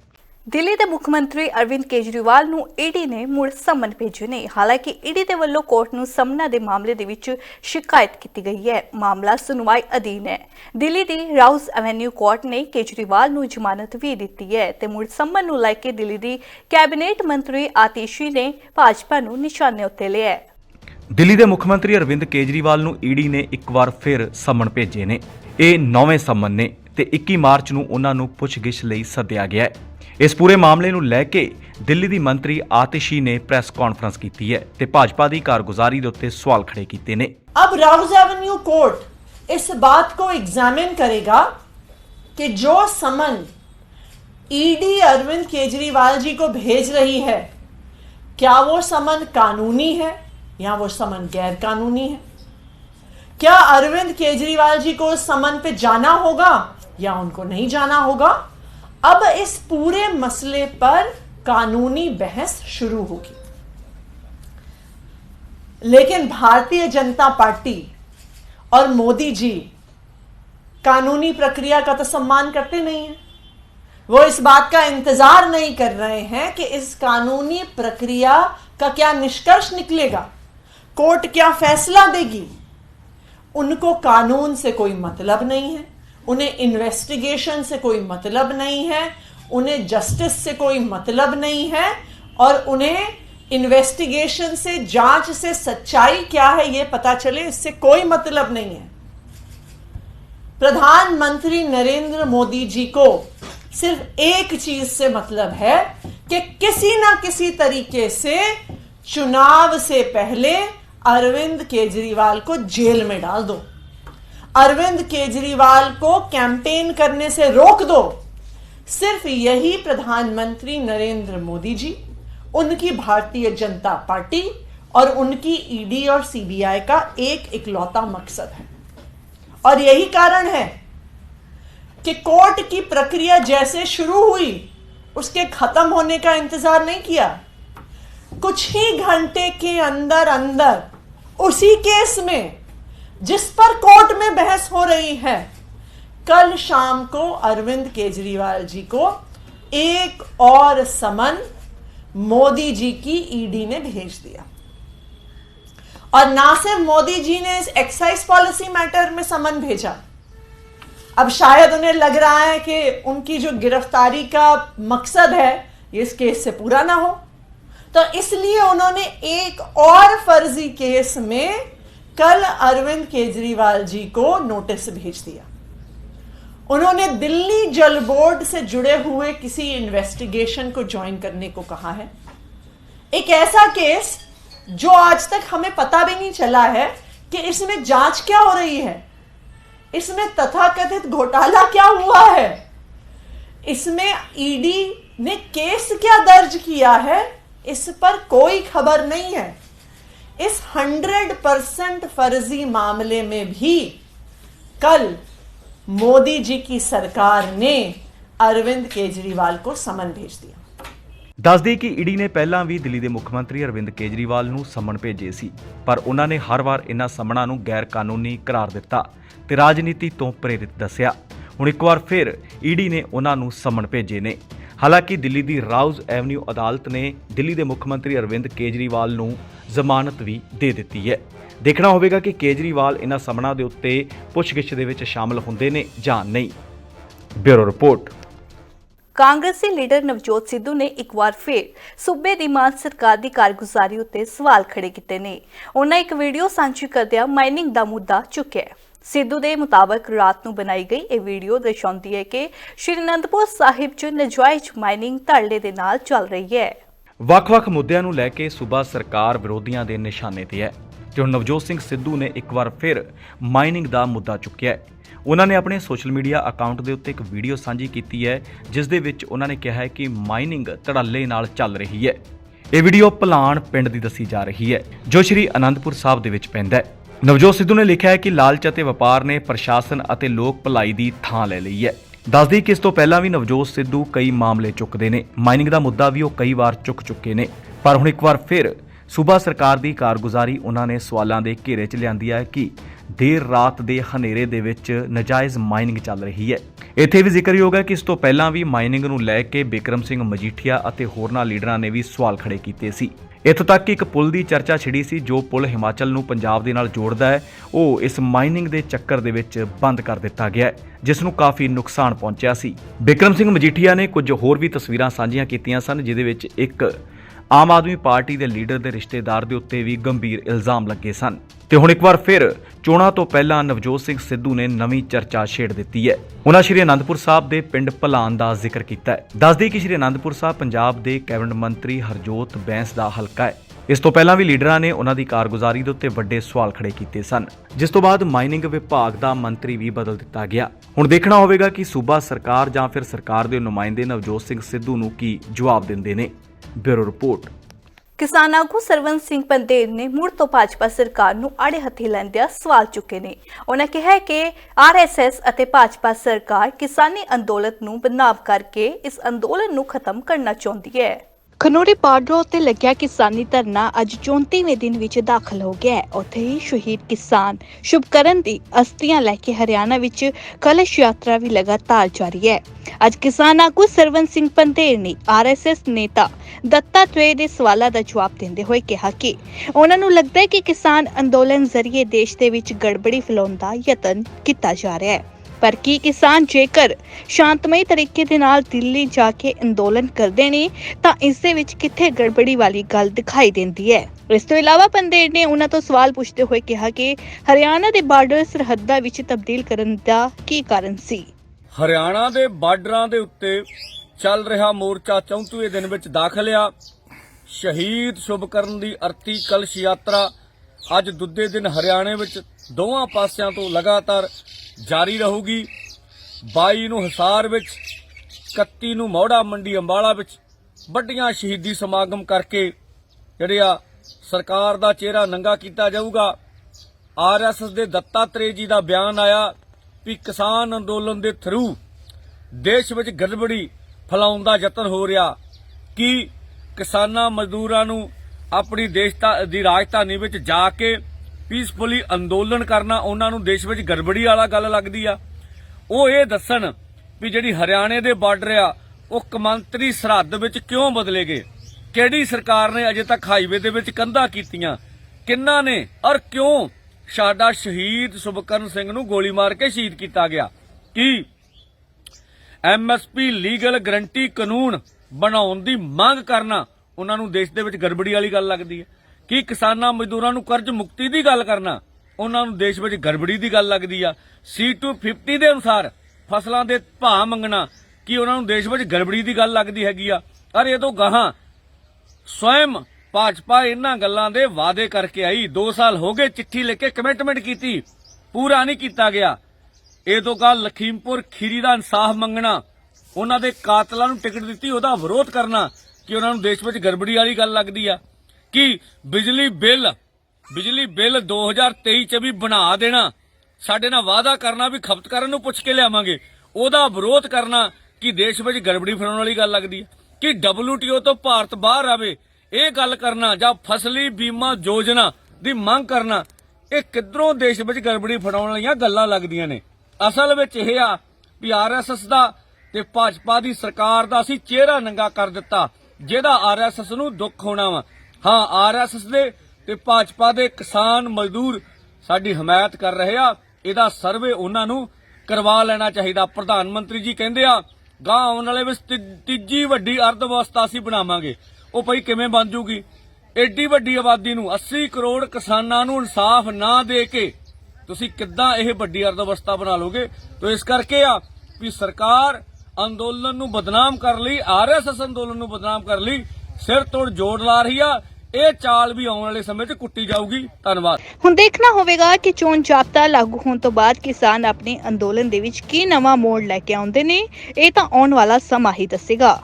ਦਿੱਲੀ ਦੇ ਮੁੱਖ ਮੰਤਰੀ ਅਰਵਿੰਦ ਕੇਜਰੀਵਾਲ ਨੂੰ ਈਡੀ ਨੇ ਮੁੜ ਸੰਮਨ ਭੇਜੇ ਨੇ। ਹਾਲਾਂਕਿ ਈਡੀ ਦੇ ਵੱਲੋਂ ਕੋਰਟ ਨੂੰ ਸਮਨਾ ਦੇ ਮਾਮਲੇ ਦੇ ਵਿੱਚ ਸ਼ਿਕਾਇਤ ਕੀਤੀ ਗਈ ਹੈ। ਮਾਮਲਾ ਸੁਣਵਾਈ ਅਧੀਨ ਹੈ। ਦਿੱਲੀ ਦੀ ਰਾਉਸ ਐਵੇਨਿਊ ਕੋਰਟ ਨੇ ਕੇਜਰੀਵਾਲ ਨੂੰ ਜ਼ਮਾਨਤ ਵੀ ਦਿੱਤੀ ਹੈ ਤੇ ਮੁੜ ਸੰਮਨ ਨੂੰ ਲੈ ਕੇ ਦਿੱਲੀ ਦੀ ਕੈਬਨਿਟ ਮੰਤਰੀ ਆਤੀਸ਼ੀ ਨੇ ਭਾਜਪਾ ਨੂੰ ਨਿਸ਼ਾਨੇ ਉੱਤੇ ਲਿਆ ਹੈ। ਦਿੱਲੀ ਦੇ ਮੁੱਖ ਮੰਤਰੀ ਅਰਵਿੰਦ ਕੇਜਰੀਵਾਲ ਨੂੰ ਈਡੀ ਨੇ ਇੱਕ ਵਾਰ ਫਿਰ ਸਮਨ ਭੇਜੇ ਨੇ। ਇਹ ਨੌਵੇਂ ਸੰਮਨ ਨੇ। ਤੇ 21 ਮਾਰਚ ਨੂੰ ਉਹਨਾਂ ਨੂੰ ਪੁੱਛਗਿੱਛ ਲਈ ਸੱਦਿਆ ਗਿਆ ਹੈ ਇਸ ਪੂਰੇ ਮਾਮਲੇ ਨੂੰ ਲੈ ਕੇ ਦਿੱਲੀ ਦੀ ਮੰਤਰੀ ਆਤਿਸ਼ੀ ਨੇ ਪ੍ਰੈਸ ਕਾਨਫਰੰਸ ਕੀਤੀ ਹੈ ਤੇ ਭਾਜਪਾ ਦੀ ਕਾਰਗੁਜ਼ਾਰੀ ਦੇ ਉੱਤੇ ਸਵਾਲ ਖੜੇ ਕੀਤੇ ਨੇ अब राउज एवेन्यू कोर्ट इस बात को एग्जामिन करेगा कि जो समन ईडी अरविंद केजरीवाल जी को भेज रही है क्या वो समन कानूनी है या वो समन गैर कानूनी है क्या अरविंद केजरीवाल जी को उस समन पे जाना होगा या उनको नहीं जाना होगा। अब इस पूरे मसले पर कानूनी बहस शुरू होगी। लेकिन भारतीय जनता पार्टी और मोदी जी कानूनी प्रक्रिया का तो सम्मान करते नहीं हैं। वो इस बात का इंतज़ार नहीं कर रहे हैं कि इस कानूनी प्रक्रिया का क्या निष्कर्ष निकलेगा। कोर्ट क्या फैसला देगी? उनको कानून से कोई मतलब नहीं है। उन्हें इन्वेस्टिगेशन से कोई मतलब नहीं है, उन्हें जस्टिस से कोई मतलब नहीं है, और उन्हें इन्वेस्टिगेशन से, जाँच से सच्चाई क्या है ये पता चले, इससे कोई मतलब नहीं है। प्रधानमंत्री नरेंद्र मोदी जी को सिर्फ़ एक चीज़ से मतलब है कि किसी ना किसी तरीके से चुनाव से पहले अरविंद केजरीवाल को जेल में डाल दो। अरविंद केजरीवाल को कैंपेन करने से रोक दो। सिर्फ़ यही प्रधानमंत्री नरेंद्र मोदी जी, उनकी भारतीय जनता पार्टी और उनकी ईडी और सीबीआई का एक इकलौता मकसद है। और यही कारण है कि कोर्ट की प्रक्रिया जैसे शुरू हुई, उसके खत्म होने का इंतज़ार नहीं किया। कुछ ही घंटे के अंदर अंदर उसी केस में जिस पर कोर्ट में बहस हो रही है। कल शाम को अरविंद केजरीवाल जी को एक और समन मोदी जी की ईडी ने भेज दिया। और ना सिर्फ़ मोदी जी ने इस एक्साइज पॉलिसी मैटर में समन भेजा। अब शायद उन्हें लग रहा है कि उनकी जो गिरफ्तारी का मकसद है, इस केस से पूरा ना हो। तो इसलिए उन्होंने एक और फर्जी केस में कल अरविंद केजरीवाल जी को नोटिस भेज दिया। उन्होंने दिल्ली जल बोर्ड से जुड़े हुए किसी इन्वेस्टिगेशन को ज्वाइन करने को कहा है। एक ऐसा केस जो आज तक हमें पता भी नहीं चला है कि इसमें जाँच क्या हो रही है। इसमें तथाकथित घोटाला क्या हुआ है? इसमें ईडी ने केस क्या दर्ज किया है? इस पर कोई खबर नहीं है। इस हंड्रेड परसेंट फर्जी मामले में भी कल मोदी जी की सरकार ने अरविंद केजरीवाल को समन भेज दिया ਦੱਸਦੀ ਕਿ ਈਡੀ ਨੇ ਪਹਿਲਾਂ ਵੀ ਦਿੱਲੀ ਦੇ ਮੁੱਖ ਮੰਤਰੀ ਅਰਵਿੰਦ ਕੇਜਰੀਵਾਲ ਨੂੰ ਸੰਮਣ ਭੇਜੇ ਸੀ ਪਰ ਉਹਨਾਂ ਨੇ ਹਰ ਵਾਰ ਇਹਨਾਂ ਸੰਮਣਾਂ ਨੂੰ ਗੈਰ ਕਾਨੂੰਨੀ ਕਰਾਰ ਦਿੱਤਾ ਤੇ ਰਾਜਨੀਤੀ ਤੋਂ ਪ੍ਰੇਰਿਤ ਦੱਸਿਆ ਹੁਣ ਇੱਕ ਵਾਰ ਫਿਰ ਈਡੀ ਨੇ ਉਹਨਾਂ ਨੂੰ ਸੰਮਣ ਭੇਜੇ ਨੇ ਹਾਲਾਂਕਿ ਦਿੱਲੀ ਦੀ ਰਾਉਜ਼ ਐਵਨਿਊ ਅਦਾਲਤ ਨੇ ਦਿੱਲੀ ਦੇ ਮੁੱਖ ਮੰਤਰੀ ਅਰਵਿੰਦ ਕੇਜਰੀਵਾਲ ਨੂੰ ਜ਼ਮਾਨਤ ਵੀ ਦੇ ਦਿੱਤੀ ਹੈ। ਦੇਖਣਾ ਹੋਵੇਗਾ ਕਿ ਕੇਜਰੀਵਾਲ ਇਹਨਾਂ ਸੰਮਣਾਂ ਦੇ ਉੱਤੇ ਪੁੱਛਗਿੱਛ ਦੇ ਵਿੱਚ ਸ਼ਾਮਲ ਹੁੰਦੇ ਨੇ ਜਾਂ ਨਹੀਂ। Bureau report. ਕਾਂਗਰਸੀ ਲੀਡਰ ਨਵਜੋਤ ਸਿੱਧੂ ਨੇ ਇੱਕ ਵਾਰ ਫਿਰ ਸੂਬੇ ਦੀ ਮਾਨ ਸਰਕਾਰ ਦੀ ਕਾਰਗੁਜ਼ਾਰੀ ਉੱਤੇ ਸਵਾਲ ਖੜੇ ਕੀਤੇ ਨੇ। ਉਹਨਾਂ ਇੱਕ ਵੀਡੀਓ ਸਾਂਝੀ ਕਰਦਿਆਂ ਮਾਈਨਿੰਗ ਦਾ ਮੁੱਦਾ ਚੁੱਕਿਆ ਸਿੱਧੂ ਦੇ ਮੁਤਾਬਕ ਰਾਤ ਨੂੰ ਬਣਾਈ ਗਈ ਇਹ ਵੀਡੀਓ ਦਰਸਾਉਂਦੀ ਹੈ ਕਿ ਸ਼੍ਰੀ ਅਨੰਦਪੁਰ ਸਾਹਿਬ 'ਚ ਨਜਾਇਜ਼ ਮਾਈਨਿੰਗ ਧੜਲੇ ਦੇ ਨਾਲ ਚੱਲ ਰਹੀ ਹੈ। ਵੱਖ-ਵੱਖ ਮੁੱਦਿਆਂ ਨੂੰ ਲੈ ਕੇ ਸੂਬਾ ਸਰਕਾਰ ਵਿਰੋਧੀਆਂ ਦੇ ਨਿਸ਼ਾਨੇ ਤੇ ਹੈ ਤੇ ਹੁਣ ਨਵਜੋਤ ਸਿੰਘ ਸਿੱਧੂ ਨੇ ਇੱਕ ਵਾਰ ਫਿਰ ਮਾਈਨਿੰਗ ਦਾ ਮੁੱਦਾ ਚੁੱਕਿਆ ਹੈ। ਉਹਨਾਂ ਨੇ ਆਪਣੇ ਸੋਸ਼ਲ ਮੀਡੀਆ ਅਕਾਊਂਟ ਦੇ ਉੱਤੇ ਇੱਕ ਵੀਡੀਓ ਸਾਂਝੀ ਕੀਤੀ ਹੈ, ਜਿਸ ਦੇ ਵਿੱਚ ਉਹਨਾਂ ਨੇ ਕਿਹਾ ਹੈ ਕਿ ਮਾਈਨਿੰਗ ਧੜੱਲੇ ਨਾਲ ਚੱਲ ਰਹੀ ਹੈ। ਇਹ ਵੀਡੀਓ ਭਲਾਣ ਪਿੰਡ ਦੀ ਦੱਸੀ ਜਾ ਰਹੀ ਹੈ, ਜੋ ਸ਼੍ਰੀ ਅਨੰਦਪੁਰ ਸਾਹਿਬ ਦੇ ਵਿੱਚ ਪੈਂਦਾ ਹੈ। ਨਵਜੋਤ ਸਿੱਧੂ ਨੇ ਲਿਖਿਆ ਹੈ ਕਿ ਲਾਲਚ ਅਤੇ ਵਪਾਰ ਨੇ ਪ੍ਰਸ਼ਾਸਨ ਅਤੇ ਲੋਕ ਭਲਾਈ ਦੀ ਥਾਂ ਲੈ ਲਈ ਹੈ। ਦੱਸਦੀ ਕਿ ਇਸ ਤੋਂ ਪਹਿਲਾਂ ਵੀ ਨਵਜੋਤ ਸਿੱਧੂ ਕਈ ਮਾਮਲੇ ਚੁੱਕਦੇ ਨੇ। ਮਾਈਨਿੰਗ ਦਾ ਮੁੱਦਾ ਵੀ ਉਹ ਕਈ ਵਾਰ ਚੁੱਕ ਚੁੱਕੇ ਨੇ। ਪਰ ਹੁਣ ਇੱਕ ਵਾਰ ਫਿਰ ਸੂਬਾ ਸਰਕਾਰ ਦੀ ਕਾਰਗੁਜ਼ਾਰੀ ਉਹਨਾਂ ਨੇ ਸਵਾਲਾਂ ਦੇ ਘੇਰੇ 'ਚ ਲਿਆਂਦੀ ਹੈ ਕਿ ਦੇਰ ਰਾਤ ਦੇ ਹਨੇਰੇ ਦੇ ਵਿੱਚ ਨਜਾਇਜ਼ ਮਾਈਨਿੰਗ ਚੱਲ ਰਹੀ ਹੈ। ਇੱਥੇ ਵੀ ਜ਼ਿਕਰਯੋਗ ਹੈ ਕਿ ਇਸ ਤੋਂ ਪਹਿਲਾਂ ਵੀ ਮਾਈਨਿੰਗ ਨੂੰ ਲੈ ਕੇ ਬਿਕਰਮ ਸਿੰਘ ਮਜੀਠੀਆ ਅਤੇ ਹੋਰਨਾਂ ਲੀਡਰਾਂ ਨੇ ਵੀ ਸਵਾਲ ਖੜੇ ਕੀਤੇ ਸੀ। ਇੱਥੋਂ ਤੱਕ ਕਿ ਇੱਕ ਪੁਲ ਦੀ ਚਰਚਾ ਛਿੜੀ ਸੀ ਜੋ ਪੁਲ ਹਿਮਾਚਲ ਨੂੰ ਪੰਜਾਬ ਦੇ ਨਾਲ ਜੋੜਦਾ ਹੈ, ਉਹ ਇਸ ਮਾਈਨਿੰਗ ਦੇ ਚੱਕਰ ਦੇ ਵਿੱਚ ਬੰਦ ਕਰ ਦਿੱਤਾ ਗਿਆ ਜਿਸ ਨੂੰ ਕਾਫੀ ਨੁਕਸਾਨ ਪਹੁੰਚਿਆ ਸੀ। ਬਿਕਰਮ ਸਿੰਘ ਮਜੀਠੀਆ ਨੇ ਕੁਝ ਹੋਰ ਵੀ ਤਸਵੀਰਾਂ ਸਾਂਝੀਆਂ ਕੀਤੀਆਂ ਸਨ, ਜਿਹਦੇ ਵਿੱਚ ਇੱਕ ਆਮ ਆਦਮੀ ਪਾਰਟੀ ਦੇ ਲੀਡਰ ਦੇ ਰਿਸ਼ਤੇਦਾਰ ਦੇ ਉੱਤੇ ਵੀ ਗੰਭੀਰ ਇਲਜ਼ਾਮ ਲੱਗੇ ਸਨ। ਤੇ ਹੁਣ ਇੱਕ ਵਾਰ ਫਿਰ ਚੋਣਾਂ ਤੋਂ ਪਹਿਲਾਂ ਨਵਜੋਤ ਸਿੰਘ ਸਿੱਧੂ ਨੇ ਨਵੀਂ ਚਰਚਾ ਛੇੜ ਦਿੱਤੀ ਹੈ। ਉਹਨਾਂ ਸ਼੍ਰੀ ਅਨੰਦਪੁਰ ਸਾਹਿਬ ਦੇ ਪਿੰਡ ਭਲਾਨ ਦਾ ਜ਼ਿਕਰ ਕੀਤਾ ਹੈ। ਦੱਸਦੇ ਕਿ ਸ਼੍ਰੀ ਅਨੰਦਪੁਰ ਸਾਹਿਬ ਪੰਜਾਬ ਦੇ ਕੈਬਨਿਟ ਮੰਤਰੀ ਹਰਜੋਤ ਬੈਂਸ ਦਾ ਹਲਕਾ ਹੈ। ਇਸ ਤੋਂ ਪਹਿਲਾਂ ਵੀ ਲੀਡਰਾਂ ਨੇ ਉਹਨਾਂ ਦੀ ਕਾਰਗੁਜ਼ਾਰੀ ਦੇ ਉੱਤੇ ਵੱਡੇ ਸਵਾਲ ਖੜੇ ਕੀਤੇ ਸਨ। ਜਿਸ ਤੋਂ ਬਾਅਦ ਮਾਈਨਿੰਗ ਵਿਭਾਗ ਦਾ ਮੰਤਰੀ ਵੀ ਬਦਲ ਦਿੱਤਾ ਗਿਆ। ਹੁਣ ਦੇਖਣਾ ਹੋਵੇਗਾ ਕਿ ਸੂਬਾ ਸਰਕਾਰ ਜਾਂ ਫਿਰ ਸਰਕਾਰ ਦੇ ਨੁਮਾਇੰਦੇ ਨਵਜੋਤ ਸਿੰਘ ਸਿੱਧੂ ਨੂੰ ਕੀ ਜਵਾਬ ਦਿੰਦੇ ਨੇ। Bureau report. ਕਿਸਾਨ ਆਗੂ ਸਰਵਨ ਸਿੰਘ ਪੰਦੇਰ ਨੇ ਮੁੜ ਤੋਂ ਭਾਜਪਾ ਸਰਕਾਰ ਨੂੰ ਆੜੇ ਹੱਥੀ ਲੈਂਦਿਆਂ ਸਵਾਲ ਚੁੱਕੇ ਨੇ। ਉਹਨਾਂ ਕਿਹਾ ਹੈ ਕਿ ਆਰਐਸਐਸ ਅਤੇ ਭਾਜਪਾ ਸਰਕਾਰ ਕਿਸਾਨੀ ਅੰਦੋਲਨ ਨੂੰ ਬਦਨਾਮ ਕਰਕੇ ਇਸ ਅੰਦੋਲਨ ਨੂੰ ਖਤਮ ਕਰਨਾ ਚਾਹੁੰਦੀ ਹੈ। ਖਨੋਰੀ ਬਾਰਡਰ ਉੱਤੇ ਲੱਗਿਆ ਕਿਸਾਨੀ ਧਰਨਾ ਅੱਜ 34ਵੇਂ ਦਿਨ ਵਿੱਚ ਦਾਖਲ ਹੋ ਗਿਆ ਹੈ। ਉੱਥੇ ਹੀ ਸ਼ਹੀਦ ਕਿਸਾਨ ਸ਼ੁਭਕਰਨ ਦੀ ਅਸਥੀਆਂ ਲੈ ਕੇ ਹਰਿਆਣਾ ਵਿੱਚ ਕਲਸ਼ ਯਾਤਰਾ ਵੀ ਲਗਾਤਾਰ ਜਾਰੀ ਹੈ। ਅੱਜ ਕਿਸਾਨ ਆਗੂ ਸਰਵਨ ਸਿੰਘ ਪੰਧੇਰ ਨੇ ਆਰਐਸਐਸ ਨੇਤਾ ਦੱਤਾਤ੍ਰੇయ ਦੇ ਸਵਾਲਾਂ ਦਾ ਜਵਾਬ ਦਿੰਦੇ ਹੋਏ ਕਿਹਾ ਕਿ ਉਹਨਾਂ ਨੂੰ ਲੱਗਦਾ ਹੈ ਕਿ ਕਿਸਾਨ ਅੰਦੋਲਨ ਜ਼ਰੀਏ ਦੇਸ਼ ਦੇ ਵਿੱਚ ਗੜਬੜੀ ਫੈਲਾਉਣ ਦਾ ਯਤਨ ਕੀਤਾ ਜਾ ਰਿਹਾ ਹੈ। ਪਰ ਕੀ ਕਿਸਾਨ ਜੇਕਰ ਸ਼ਾਂਤਮਈ ਤਰੀਕੇ ਦੇ ਨਾਲ ਦਿੱਲੀ ਜਾ ਕੇ ਅੰਦੋਲਨ ਕਰਦੇ ਨੇ, ਤਾਂ ਇਸ ਦੇ ਵਿੱਚ ਕਿੱਥੇ ਗੜਬੜੀ ਵਾਲੀ ਗੱਲ ਦਿਖਾਈ ਦਿੰਦੀ ਹੈ? ਇਸ ਤੋਂ ਇਲਾਵਾ ਪੰਦੇਰ ਨੇ ਉਹਨਾਂ ਤੋਂ ਸਵਾਲ ਪੁੱਛਦੇ ਹੋਏ ਕਿਹਾ ਕਿ ਹਰਿਆਣਾ ਦੇ ਬਾਰਡਰ ਸਰਹੱਦਾਂ ਵਿੱਚ ਤਬਦੀਲ ਕਰਨ ਦਾ ਕੀ ਕਾਰਨ ਸੀ? ਹਰਿਆਣਾ ਦੇ ਬਾਰਡਰਾਂ ਦੇ ਉੱਤੇ ਚੱਲ ਰਿਹਾ ਮੋਰਚਾ 34ਵੇਂ ਦਿਨ ਵਿੱਚ ਦਾਖਲ ਆ। ਸ਼ਹੀਦ ਸ਼ੁਭਕਰਨ ਦੀ ਅਰਤੀ ਕਲਸ਼ ਯਾਤਰਾ ਅੱਜ ਦੂਜੇ ਦਿਨ ਹਰਿਆਣੇ ਵਿੱਚ ਦੋਵਾਂ ਪਾਸਿਆਂ ਤੋਂ ਲਗਾਤਾਰ ਜਾਰੀ ਰਹੂਗੀ। 22 ਨੂੰ ਹਿਸਾਰ ਵਿੱਚ 31 ਨੂੰ ਮੌੜਾ ਮੰਡੀ ਅੰਬਾਲਾ ਵਿੱਚ ਵੱਡੀਆਂ ਸ਼ਹੀਦੀ ਸਮਾਗਮ ਕਰਕੇ ਜਿਹੜੇ ਆ ਸਰਕਾਰ ਦਾ ਚਿਹਰਾ ਨੰਗਾ ਕੀਤਾ ਜਾਊਗਾ। ਆਰਐਸਐਸ ਦੇ ਦੱਤਾਤਰੇయ ਜੀ ਦਾ ਬਿਆਨ ਆਇਆ ਵੀ ਕਿਸਾਨ ਅੰਦੋਲਨ ਦੇ ਥਰੂ ਦੇਸ਼ ਵਿੱਚ ਗੜਬੜੀ ਫੈਲਾਉਣ ਦਾ ਯਤਨ ਹੋ ਰਿਹਾ। ਕਿ ਕਿਸਾਨਾਂ ਮਜ਼ਦੂਰਾਂ ਨੂੰ ਆਪਣੀ ਦੇਸ਼ ਦੀ ਰਾਜਧਾਨੀ ਵਿੱਚ ਜਾ ਕੇ ਪੀਸਫੁਲੀ ਅੰਦੋਲਨ ਕਰਨਾ, ਉਹਨਾਂ ਨੂੰ ਦੇਸ਼ ਵਿੱਚ ਗੜਬੜੀ ਵਾਲਾ ਗੱਲ ਲੱਗਦੀ ਆ। ਉਹ ਇਹ ਦੱਸਣ ਵੀ ਜਿਹੜੀ ਹਰਿਆਣੇ ਦੇ ਬਾਰਡਰ ਆ, ਉਹ ਕਮਾਂਤਰੀ ਸਰਹੱਦ ਵਿੱਚ ਕਿਉਂ ਬਦਲੇ ਗਏ? ਕਿਹੜੀ ਸਰਕਾਰ ਨੇ ਅਜੇ ਤੱਕ ਹਾਈਵੇ ਦੇ ਵਿੱਚ ਕੰਧਾਂ ਕੀਤੀਆਂ? ਕਿੰਨਾ ਨੇ? ਔਰ ਕਿਉਂ ਸਾਡਾ ਸ਼ਹੀਦ ਸੁਭਕਰਨ ਸਿੰਘ ਨੂੰ ਗੋਲੀ ਮਾਰ ਕੇ ਸ਼ਹੀਦ ਕੀਤਾ ਗਿਆ? ਕੀ ਐਮਐਸਪੀ ਲੀਗਲ ਗਰੰਟੀ ਕਾਨੂੰਨ ਬਣਾਉਣ ਦੀ ਮੰਗ ਕਰਨਾ ਉਹਨਾਂ ਨੂੰ ਦੇਸ਼ ਦੇ ਵਿੱਚ ਗੜਬੜੀ ਵਾਲੀ ਗੱਲ ਲੱਗਦੀ ਹੈ। ਕੀ ਕਿਸਾਨਾਂ ਮਜ਼ਦੂਰਾਂ ਨੂੰ ਕਰਜ਼ ਮੁਕਤੀ ਦੀ ਗੱਲ ਕਰਨਾ? ਉਹਨਾਂ ਨੂੰ ਦੇਸ਼ ਵਿੱਚ ਗੜਬੜੀ ਦੀ ਗੱਲ ਲੱਗਦੀ ਆ। C250 ਦੇ ਅਨੁਸਾਰ ਫਸਲਾਂ ਦੇ ਭਾਅ ਮੰਗਣਾ, ਕੀ ਉਹਨਾਂ ਨੂੰ ਦੇਸ਼ ਵਿੱਚ ਗੜਬੜੀ ਦੀ ਗੱਲ ਲੱਗਦੀ ਹੈਗੀ ਆ? ਅਰ ਇਹ ਤੋਂ ਗਾਹਾਂ ਸਵੈਮ ਭਾਜਪਾ ਇਹਨਾਂ ਗੱਲਾਂ ਦੇ ਵਾਅਦੇ ਕਰਕੇ ਆਈ। 2 ਸਾਲ ਹੋ ਗਏ ਚਿੱਠੀ ਲਿਖ ਕੇ ਕਮਿਟਮੈਂਟ ਕੀਤੀ। ਪੂਰਾ ਨਹੀਂ ਕੀਤਾ ਗਿਆ। ਇਹ ਤੋਂ ਕੱਲ ਲਖੀਮਪੁਰ ਖੀਰੀ ਦਾ ਇਨਸਾਫ ਮੰਗਣਾ, ਉਹਨਾਂ ਦੇ ਕਾਤਲਾਂ ਨੂੰ ਟਿਕਟ ਦਿੱਤੀ, ਉਹਦਾ ਵਿਰੋਧ ਕਰਨਾ। ਕਿ ਉਹਨਾਂ ਨੂੰ ਦੇਸ਼ ਵਿੱਚ ਗੜਬੜੀ ਵਾਲੀ ਗੱਲ ਲੱਗਦੀ ਆ, ਕਿ ਬਿਜਲੀ ਬਿੱਲ ਬਿਜਲੀ ਬਿੱਲ 2023 ਚ ਵੀ ਬਣਾ ਦੇਣਾ, ਸਾਡੇ ਨਾਲ ਵਾਅਦਾ ਕਰਨਾ, ਵੀ ਖਪਤਕਾਰਾਂ ਨੂੰ ਪੁੱਛ ਕੇ ਲਿਆਵਾਂਗੇ, ਉਹਦਾ ਵਿਰੋਧ ਕਰਨਾ ਕਿ ਦੇਸ਼ ਵਿੱਚ ਗੜਬੜੀ ਫੈਲਾਉਣ ਵਾਲੀ ਗੱਲ ਲੱਗਦੀ ਹੈ ਕਿ WTO ਤੋਂ ਭਾਰਤ ਬਾਹਰ ਆਵੇ, ਇਹ ਗੱਲ ਕਰਨਾ ਜਾਂ ਫਸਲੀ ਬੀਮਾ ਯੋਜਨਾ ਦੀ ਮੰਗ ਕਰਨਾ, ਇਹ ਕਿੱਧਰੋਂ ਦੇਸ਼ ਵਿੱਚ ਗੜਬੜੀ ਫੜਾਉਣ ਵਾਲੀਆਂ ਗੱਲਾਂ ਲੱਗਦੀਆਂ ਨੇ? ਅਸਲ ਵਿੱਚ ਇਹ ਆ ਵੀ ਆਰਐਸਐਸ ਦਾ ਤੇ ਭਾਜਪਾ ਦੀ ਸਰਕਾਰ ਦਾ ਅਸੀਂ ਚਿਹਰਾ ਨੰਗਾ ਕਰ ਦਿੱਤਾ। ਜਿਹਦਾ ਆਰਐਸਐਸ ਨੂੰ ਦੁੱਖ ਹੋਣਾ ਵਾ। ਹਾਂ, ਆਰਐਸਐਸ ਦੇ ਤੇ ਭਾਜਪਾ ਦੇ ਕਿਸਾਨ ਮਜ਼ਦੂਰ ਸਾਡੀ ਹਮਾਇਤ ਕਰ ਰਹੇ ਆ। ਇਹਦਾ ਸਰਵੇ ਉਹਨਾਂ ਨੂੰ ਕਰਵਾ ਲੈਣਾ ਚਾਹੀਦਾ। ਪ੍ਰਧਾਨ ਮੰਤਰੀ ਜੀ ਕਹਿੰਦੇ ਆ ਗਾਂ ਆਉਣ ਵਾਲੇ ਵਿੱਚ ਤੀਜੀ ਵੱਡੀ ਅਰਥ ਵਿਵਸਥਾ ਅਸੀਂ ਬਣਾਵਾਂਗੇ। ਉਹ ਭਈ ਕਿਵੇਂ ਬਣ ਜੂਗੀ? ਏਡੀ ਵੱਡੀ ਆਬਾਦੀ ਨੂੰ 80 ਕਰੋੜ ਕਿਸਾਨਾਂ ਨੂੰ ਇਨਸਾਫ ਨਾ ਦੇ ਕੇ ਤੁਸੀਂ ਕਿੱਦਾਂ ਇਹ ਵੱਡੀ ਅਰਥ ਵਿਵਸਥਾ ਬਣਾ ਲੋਗੇ? ਤੋ ਇਸ ਕਰਕੇ ਆ ਵੀ ਸਰਕਾਰ ਅੰਦੋਲਨ ਨੂੰ ਬਦਨਾਮ ਕਰਨ ਲਈ ਆਰਐਸਐਸ ਅੰਦੋਲਨ ਨੂੰ ਬਦਨਾਮ ਕਰ ਲਈ, ਸਿਰ ਤੋੜ ਜੋੜ ਲਾ ਰਹੀ ਆ, ਇਹ ਚਾਲ ਵੀ ਆਉਣ ਵਾਲੇ ਸਮੇਂ 'ਚ ਕੁੱਟੀ ਜਾਊਗੀ। ਧੰਨਵਾਦ। ਹੁਣ ਦੇਖਣਾ ਹੋਵੇਗਾ ਕਿ ਚੋਣ ਜਾਬਤਾ ਲਾਗੂ ਹੋਣ ਤੋਂ ਬਾਅਦ ਕਿਸਾਨ ਆਪਣੇ ਅੰਦੋਲਨ ਦੇ ਵਿੱਚ ਕੀ ਨਵਾਂ ਮੋੜ ਲੈ ਕੇ ਆਉਂਦੇ ਨੇ, ਇਹ ਤਾਂ ਆਉਣ ਵਾਲਾ ਸਮਾਂ ਹੀ ਦੱਸੇਗਾ।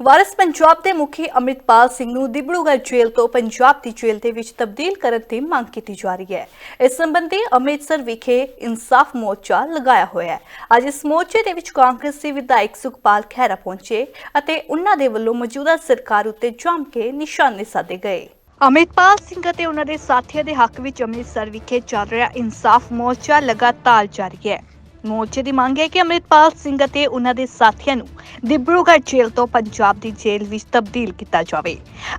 ਵਾਰਸ ਪੰਜਾਬ ਦੇ ਮੁਖੀ ਅਮਰਿਤਪਾਲ ਸਿੰਘ ਨੂੰ ਦਿਬੜੂਗੜ੍ਹ ਜੇਲ੍ਹ ਤੋਂ ਪੰਜਾਬ ਦੀ ਜੇਲ੍ਹ ਦੇ ਵਿੱਚ ਤਬਦੀਲ ਕਰਨ ਦੀ ਮੰਗ ਕੀਤੀ ਜਾ ਰਹੀ ਹੈ। ਇਸ ਸੰਬੰਧੀ ਅੰਮ੍ਰਿਤਸਰ ਵਿਖੇ ਇਨਸਾਫ ਮੋਰਚਾ ਲਗਾਇਆ ਹੋਇਆ ਹੈ। ਅੱਜ ਇਸ ਮੋਰਚੇ ਦੇ ਵਿੱਚ ਕਾਂਗਰਸੀ ਵਿਧਾਇਕ ਸੁਖਪਾਲ ਖਹਿਰਾ ਪਹੁੰਚੇ ਅਤੇ ਉਹਨਾਂ ਦੇ ਵੱਲੋਂ ਮੌਜੂਦਾ ਸਰਕਾਰ ਉੱਤੇ ਜੰਮ ਕੇ ਨਿਸ਼ਾਨੇ ਸਾਧੇ ਗਏ। ਅਮਰਿਤਪਾਲ ਸਿੰਘ ਅਤੇ ਉਹਨਾਂ ਦੇ ਸਾਥੀਆਂ ਦੇ ਹੱਕ ਵਿੱਚ ਅੰਮ੍ਰਿਤਸਰ ਵਿਖੇ ਚੱਲ ਰਿਹਾ ਇਨਸਾਫ ਮੋਰਚਾ ਲਗਾਤਾਰ ਜਾਰੀ ਹੈ। ਮੋਰਚੇ ਦੀ ਮੰਗ ਹੈ ਕਿ ਅੰਮ੍ਰਿਤਪਾਲ ਸਿੰਘ ਅਤੇ ਉਹਨਾਂ ਦੇ ਸਾਥੀਆਂ ਨੂੰ ਦਿਬਰੂਗੜ੍ਹ ਜੇਲ੍ਹ ਤੋਂ ਪੰਜਾਬ ਦੀ ਜੇਲ੍ਹ ਵਿੱਚ ਤਬਦੀਲ ਕੀਤਾ ਜਾਵੇ।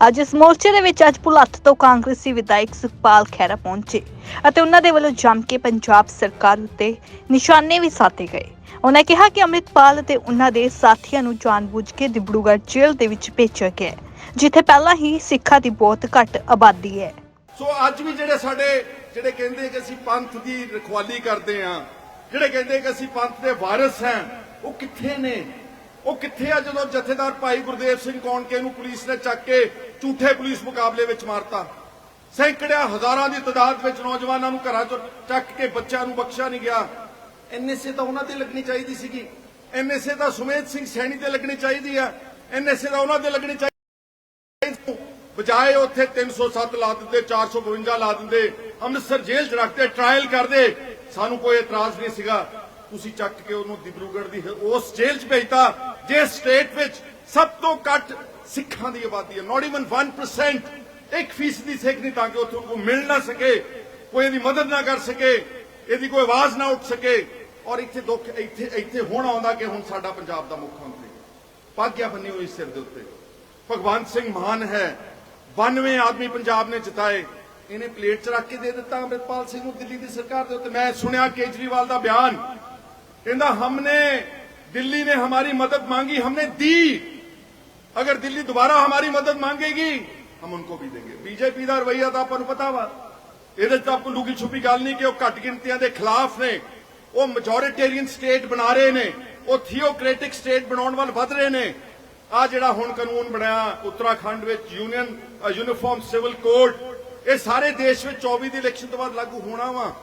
ਅੱਜ ਇਸ ਮੋਰਚੇ ਦੇ ਵਿੱਚ ਅੱਜ ਭੁਲੱਥ ਤੋਂ ਕਾਂਗਰਸੀ ਵਿਧਾਇਕ ਸੁਖਪਾਲ ਖਹਿਰਾ ਪਹੁੰਚੇ ਅਤੇ ਉਹਨਾਂ ਦੇ ਵੱਲੋਂ ਜੰਮ ਕੇ ਪੰਜਾਬ ਸਰਕਾਰ ਉੱਤੇ ਨਿਸ਼ਾਨੇ ਵੀ ਸਾਧੇ ਗਏ। ਉਹਨਾਂ ਕਿਹਾ ਕਿ ਅੰਮ੍ਰਿਤਪਾਲ ਅਤੇ ਉਹਨਾਂ ਦੇ ਸਾਥੀਆਂ ਨੂੰ ਜਾਣਬੁੱਝ ਕੇ ਦਿਬਰੂਗੜ੍ਹ ਜੇਲ੍ਹ ਦੇ ਵਿੱਚ ਭੇਜਿਆ ਗਿਆ ਹੈ, ਜਿੱਥੇ ਪਹਿਲਾਂ ਹੀ ਸਿੱਖਾਂ ਦੀ ਬਹੁਤ ਘੱਟ ਆਬਾਦੀ ਹੈ। ਸੋ ਅੱਜ ਵੀ ਜਿਹੜੇ ਸਾਡੇ ਜਿਹੜੇ ਕਹਿੰਦੇ ਕਿ ਅਸੀਂ ਪੰਥ ਦੀ ਰਖਵਾਲੀ ਕਰਦੇ ਆਂ ਜਿਹੜੇ ਕਹਿੰਦੇ ਕਿ ਅਸੀਂ ਪੰਥ ਦੇ ਵਾਰਿਸ ਹਾਂ ਉਹ ਕਿੱਥੇ ਨੇ? ਉਹ ਕਿੱਥੇ ਆ ਜਦੋਂ ਜਥੇਦਾਰ ਭਾਈ ਗੁਰਦੇਵ ਸਿੰਘ ਕੌਣਕੇ ਨੂੰ ਪੁਲਿਸ ਨੇ ਚੱਕ ਕੇ ਝੂਠੇ ਪੁਲਿਸ ਮੁਕਾਬਲੇ ਵਿੱਚ ਮਾਰਤਾ? ਸੈਂਕੜਿਆਂ ਹਜ਼ਾਰਾਂ ਦੀ ਤਾਦਾਦ ਵਿੱਚ ਨੌਜਵਾਨਾਂ ਨੂੰ ਘਰਾਂ ਚੋਂ ਚੱਕ ਕੇ ਬੱਚਿਆਂ ਨੂੰ ਬਖਸ਼ਿਆ ਨਹੀਂ ਗਿਆ। ਐਨਐਸਏ ਤਾਂ ਉਹਨਾਂ ਤੇ ਲੱਗਣੀ ਚਾਹੀਦੀ ਸੀਗੀ। ਐਨਐਸਏ ਤਾਂ ਸੁਮੇਧ ਸਿੰਘ ਸੈਣੀ ਤੇ ਲੱਗਣੀ ਚਾਹੀਦੀ ਆ। ਐਨਐਸਏ ਤਾਂ ਉਹਨਾਂ ਤੇ ਲੱਗਣੀ ਚਾਹੀਦੀ ਬਜਾਏ ਉੱਥੇ 307 ਲਾ ਦਿੰਦੇ 452 ਲਾ ਦਿੰਦੇ ਅੰਮ੍ਰਿਤਸਰ ਜੇਲ੍ਹ 'ਚ ਰੱਖਦੇ ਟ੍ਰਾਇਲ ਕਰਦੇ। ਸਾਨੂੰ ਕੋਈ ਇਤਰਾਜ਼ ਨਹੀਂ ਸੀਗਾ। ਤੁਸੀਂ ਚੱਕ ਕੇ ਉਹਨੂੰ ਦਿਬਰੂਗੜ੍ਹ ਦੀ ਉਸ ਜੇਲ੍ਹ 'ਚ ਭੇਜਤਾ। ਜੇ ਸਟੇਟ ਵਿੱਚ ਸਭ ਤੋਂ ਘੱਟ ਸਿੱਖਾਂ ਦੀ ਆਬਾਦੀ ਹੈ ਨਾਟ ਇਵਨ 1% ਇੱਕ ਫੀਸਦੀ ਸਿੱਖ ਨਹੀਂ, ਤਾਂ ਕਿ ਉੱਥੇ ਕੋਈ ਮਿਲ ਨਾ ਸਕੇ, ਕੋਈ ਇਹਦੀ ਮਦਦ ਨਾ ਕਰ ਸਕੇ, ਇਹਦੀ ਕੋਈ ਆਵਾਜ਼ ਨਾ ਉੱਠ ਸਕੇ। ਔਰ ਇੱਥੇ ਦੁੱਖ, ਇੱਥੇ ਇੱਥੇ ਹੁਣ ਆਉਂਦਾ ਕਿ ਹੁਣ ਸਾਡਾ ਪੰਜਾਬ ਦਾ ਮੁੱਖ ਮੰਤਰੀ। ਪਾਗਿਆ ਬੰਨੀ ਹੋਈ ਸਿਰ ਦੇ ਉੱਤੇ। ਭਗਵੰਤ ਸਿੰਘ ਮਾਨ ਹੈ। 92 ਆਦਮੀ ਪੰਜਾਬ ਨੇ ਜਿਤਾਏ। ਇਹਨੇ ਪਲੇਟ 'ਚ ਰੱਖ ਕੇ ਦੇ ਦਿੱਤਾ ਅੰਮ੍ਰਿਤਪਾਲ ਸਿੰਘ ਨੂੰ ਦਿੱਲੀ ਦੀ ਸਰਕਾਰ ਦੇ ਉੱਤੇ ਮੈਂ ਸੁਣਿਆ ਕੇਜਰੀਵਾਲ ਦਾ ਬਿਆਨ ਕਹਿੰਦਾ हमने दिल्ली ने हमारी मदद मांगी हमने दी अगर दिल्ली दोबारा हमारी मदद मांगेगी हम उनको भी देंगे बीजेपੀ ਦਾ ਰਵਈਆ ਤਾਂ ਆਪਾਂ ਨੂੰ ਪਤਾ ਵਾ ਇਹਦੇ 'ਚ ਤਾਂ ਕੋਈ ਲੁਕੀ ਛੁਪੀ ਗੱਲ ਨਹੀਂ ਕਿ ਉਹ ਘੱਟ ਗਿਣਤੀਆਂ ਦੇ ਖਿਲਾਫ ਨੇ ਉਹ ਮੈਜੋਰਿਟੇਰੀਅਨ ਸਟੇਟ ਬਣਾ ਰਹੇ ਨੇ ਉਹ ਥੀਓਕ੍ਰੈਟਿਕ ਸਟੇਟ ਬਣਾਉਣ ਵੱਲ ਵਧ ਰਹੇ ਨੇ ਆ ਜਿਹੜਾ ਹੁਣ ਕਾਨੂੰਨ ਬਣਿਆ ਉੱਤਰਾਖੰਡ ਵਿੱਚ ਯੂਨੀਅਨ ਯੂਨੀਫਾਰਮ ਸਿਵਲ ਕੋਡ ਇਹ ਸਾਰੇ ਦੇਸ਼ ਵਿੱਚ 24 ਦੀ ਇਲੈਕਸ਼ਨ ਤੋਂ ਬਾਅਦ ਲਾਗੂ ਹੋਣਾ ਵਾ।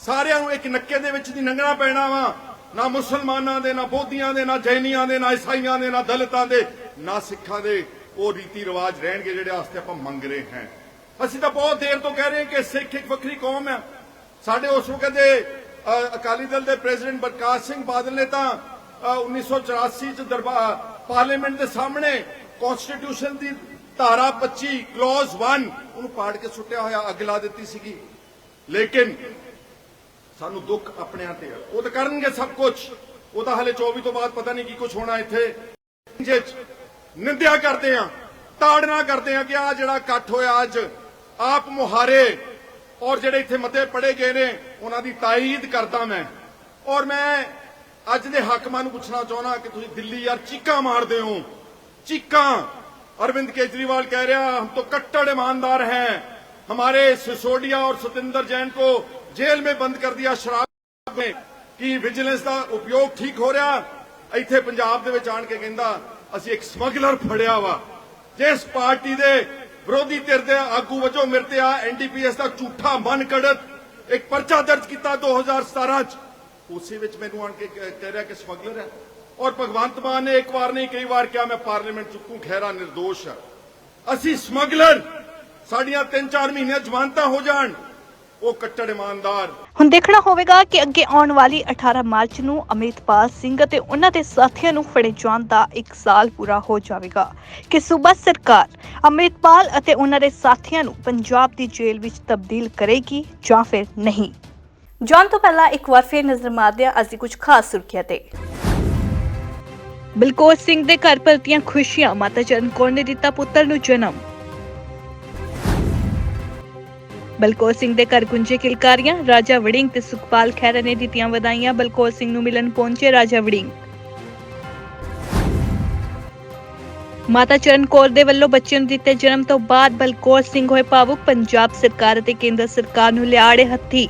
ਸਾਰਿਆਂ ਨੂੰ ਇੱਕ ਨੱਕੇ ਦੇ ਵਿੱਚ ਦੀ ਲੰਘਣਾ ਪੈਣਾ ਵਾ। ਨਾ ਮੁਸਲਮਾਨਾਂ ਦੇ ਨਾ ਬੋਧੀਆਂ ਦੇ ਨਾ ਜੈਨੀਆਂ ਦੇ ਨਾ ਈਸਾਈਆਂ ਦੇ ਨਾ ਦਲਿਤਾਂ ਦੇ ਨਾ ਸਿੱਖਾਂ ਦੇ ਉਹ ਰੀਤੀ ਰਿਵਾਜ ਰਹਿਣਗੇ ਜਿਹੜੇ ਵਾਸਤੇ ਆਪਾਂ ਮੰਗ ਰਹੇ ਹਾਂ। ਅਸੀਂ ਤਾਂ ਬਹੁਤ ਦੇਰ ਤੋਂ ਕਹਿ ਰਹੇ ਹਾਂ ਕਿ ਸਿੱਖ ਇੱਕ ਵੱਖਰੀ ਕੌਮ ਹੈ ਸਾਡੇ ਉਸ ਵਕਤ ਦੇ ਅਕਾਲੀ ਦਲ ਦੇ ਪ੍ਰੈਜ਼ੀਡੈਂਟ ਬਰਕਾਸ਼ ਸਿੰਘ ਬਾਦਲ ਨੇ ਤਾਂ ਅ, 1984 ਚ ਦਰਬਾਰ ਪਾਰਲੀਮੈਂਟ ਦੇ ਸਾਹਮਣੇ ਕਨਸਟੀਟਿਊਸ਼ਨ ਦੀ ਧਾਰਾ 25 ਕਲੌਜ਼ 1 ਉਹਨੂੰ ਪਾੜ ਕੇ ਸੁੱਟਿਆ ਹੋਇਆ, ਅੱਗ ਲਾ ਦਿੱਤੀ ਸੀਗੀ। ਲੇਕਿਨ ਸਾਨੂੰ ਦੁੱਖ ਆਪਣਿਆਂ ਤੇ ਆ। ਉਹ ਤਾਂ ਕਰਨਗੇ ਸਭ ਕੁਝ ਉਹ ਤਾਂ ਹਲੇ 24 ਤੋਂ ਬਾਅਦ ਪਤਾ ਨਹੀਂ ਕੀ ਕੁਝ ਹੋਣਾ ਇੱਥੇ। ਨਿੰਦਿਆ ਕਰਦੇ ਆ, ਤਾੜਨਾ ਕਰਦੇ ਆ ਕਿ ਆ ਜਿਹੜਾ ਇਕੱਠ ਹੋਇਆ ਅੱਜ, ਆਪ ਮੁਹਾਰੇ ਔਰ ਜਿਹੜੇ ਇੱਥੇ ਮਤੇ ਪੜੇ ਗਏ ਨੇ, ਉਹਨਾਂ ਦੀ ਤਾਇਦ ਕਰਦਾ ਮੈਂ। ਔਰ ਮੈਂ ਅੱਜ ਦੇ ਹਾਕਮਾਂ ਨੂੰ ਪੁੱਛਣਾ ਚਾਹੁੰਦਾ ਕਿ ਤੁਸੀਂ ਦਿੱਲੀ ਯਾਰ ਚੀਕਾਂ ਮਾਰਦੇ ਹੋ। ਚੀਕਾਂ अरविंद केजरीवाल कह रहा हम तो कट्टर ईमानदार हैं हमारे सिसोडिया और सतिंदर जैन को जेल में बंद कर दिया शराब में ਕੀ ਵਿਜੀਲੈਂਸ ਦਾ ਉਪਯੋਗ ਠੀਕ ਹੋ ਰਿਹਾ ਇੱਥੇ ਪੰਜਾਬ ਦੇ ਵਿੱਚ ਆਣ ਕੇ ਕਹਿੰਦਾ ਅਸੀਂ ਇੱਕ ਸਮਗਲਰ ਫੜਿਆ ਵਾ ਜਿਸ ਪਾਰਟੀ ਦੇ ਵਿਰੋਧੀ ਧਿਰ ਦੇ ਆਗੂ ਵਜੋਂ ਮੇਰੇ ਤੇ ਆ ਐਨਡੀਪੀਐਸ ਦਾ ਝੂਠਾ ਮਨ ਕੜਤ ਇੱਕ ਪਰਚਾ ਦਰਜ ਕੀਤਾ 2017 ਚ ਉਸੇ ਵਿੱਚ ਮੈਨੂੰ ਆਣ ਕੇ ਕਹਿ ਕਹਿ ਰਿਹਾ ਕਿ ਸਮਗਲਰ ਹੈ ਔਰ ਭਗਵੰਤ ਮਾਨ ਨੇ ਇੱਕ ਵਾਰ ਨਹੀਂ ਕਈ ਵਾਰ ਕਿਹਾ ਮੈਂ ਪਾਰਲੀਮੈਂਟ ਚੁੱਕੂ ਖੈਰਾ નિર્ਦੋਸ਼ ਹੈ। ਅਸੀਂ ਸਮਗਲਰ ਸਾਡੀਆਂ 3-4 ਮਹੀਨੇ ਜ਼ਮਾਨਤਾਂ ਹੋ ਜਾਣ ਉਹ ਕੱਟੜ ਇਮਾਨਦਾਰ। ਹੁਣ ਦੇਖਣਾ ਹੋਵੇਗਾ ਕਿ ਅੱਗੇ ਆਉਣ ਵਾਲੀ 18 ਮਾਰਚ ਨੂੰ ਅਮਰਿਤਪਾਲ ਸਿੰਘ ਅਤੇ ਉਹਨਾਂ ਦੇ ਸਾਥੀਆਂ ਨੂੰ ਫੜੇ ਜਾਣ ਦਾ 1 ਸਾਲ ਪੂਰਾ ਹੋ ਜਾਵੇਗਾ। ਕਿ ਸੂਬਾ ਸਰਕਾਰ ਅਮਰਿਤਪਾਲ ਅਤੇ ਉਹਨਾਂ ਦੇ ਸਾਥੀਆਂ ਨੂੰ ਪੰਜਾਬ ਦੀ ਜੇਲ੍ਹ ਵਿੱਚ ਤਬਦੀਲ ਕਰੇਗੀ ਜਾਂ ਫਿਰ ਨਹੀਂ? ਜਾਣ ਤੋਂ ਪਹਿਲਾਂ ਇੱਕ ਵਾਰ ਫਿਰ ਨਜ਼ਰ ਮਾਰਦੇ ਹਾਂ ਅੱਜ ਦੀ ਕੁਝ ਖਾਸ ਸੁਰਖੀਆਂ ਤੇ। ਬਲਕੌਰ ਸਿੰਘ ਦੇ ਘਰ ਪਰਤੀਆਂ ਖੁਸ਼ੀਆਂ, ਮਾਤਾ ਚਰਨ ਕੌਰ ਨੇ ਦਿੱਤਾ ਪੁੱਤਰ ਨੂੰ ਜਨਮ। ਬਲਕੌਰ ਸਿੰਘ ਦੇ ਘਰ ਗੁੰਜੇ ਕਿਲਕਾਰੀਆਂ, ਰਾਜਾ ਵੜਿੰਗ ਤੇ ਸੁਖਪਾਲ ਖਹਿਰਾ ਨੇ ਦਿੱਤੀਆਂ ਵਧਾਈਆਂ। ਬਲਕੌਰ ਸਿੰਘ ਨੂੰ ਮਿਲਣ ਪਹੁੰਚੇ ਰਾਜਾ ਵੜਿੰਗ। ਮਾਤਾ ਚਰਨ ਕੌਰ ਦੇ ਵੱਲੋਂ ਬੱਚੇ ਨੂੰ ਦਿੱਤੇ ਜਨਮ ਤੋਂ ਬਾਅਦ ਬਲਕੌਰ ਸਿੰਘ ਹੋਏ ਭਾਵੁਕ ਪੰਜਾਬ ਸਰਕਾਰ ਅਤੇ ਕੇਂਦਰ ਸਰਕਾਰ ਨੂੰ ਲਿਆੜੇ ਹੱਥੀ।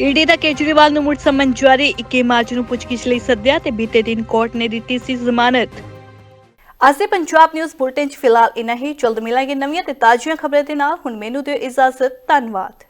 ਈਡੀ ਦਾ ਕੇਜਰੀਵਾਲ ਨੂੰ ਮੁੜ ਸਮਨ ਜਾਰੀ। 21 ਮਾਰਚ ਨੂੰ ਪੁੱਛਗਿੱਛ ਲਈ ਸੱਦਿਆ ਤੇ ਬੀਤੇ ਦਿਨ ਕੋਰਟ ਨੇ ਦਿੱਤੀ ਸੀ ਜ਼ਮਾਨਤ। ਅੱਜ ਦੇ ਪੰਜਾਬ ਨਿਊਜ਼ ਬੁਲਟਨ 'ਚ ਫਿਲਹਾਲ ਇਨਾ ਹੀ। ਜਲਦ ਮਿਲਾਂਗੇ ਨਵੀਆਂ ਤੇ ਤਾਜ਼ੀਆਂ ਖਬਰਾਂ ਦੇ ਨਾਲ। ਹੁਣ ਮੈਨੂੰ ਦਿਓ ਇਜਾਜ਼ਤ। ਧੰਨਵਾਦ।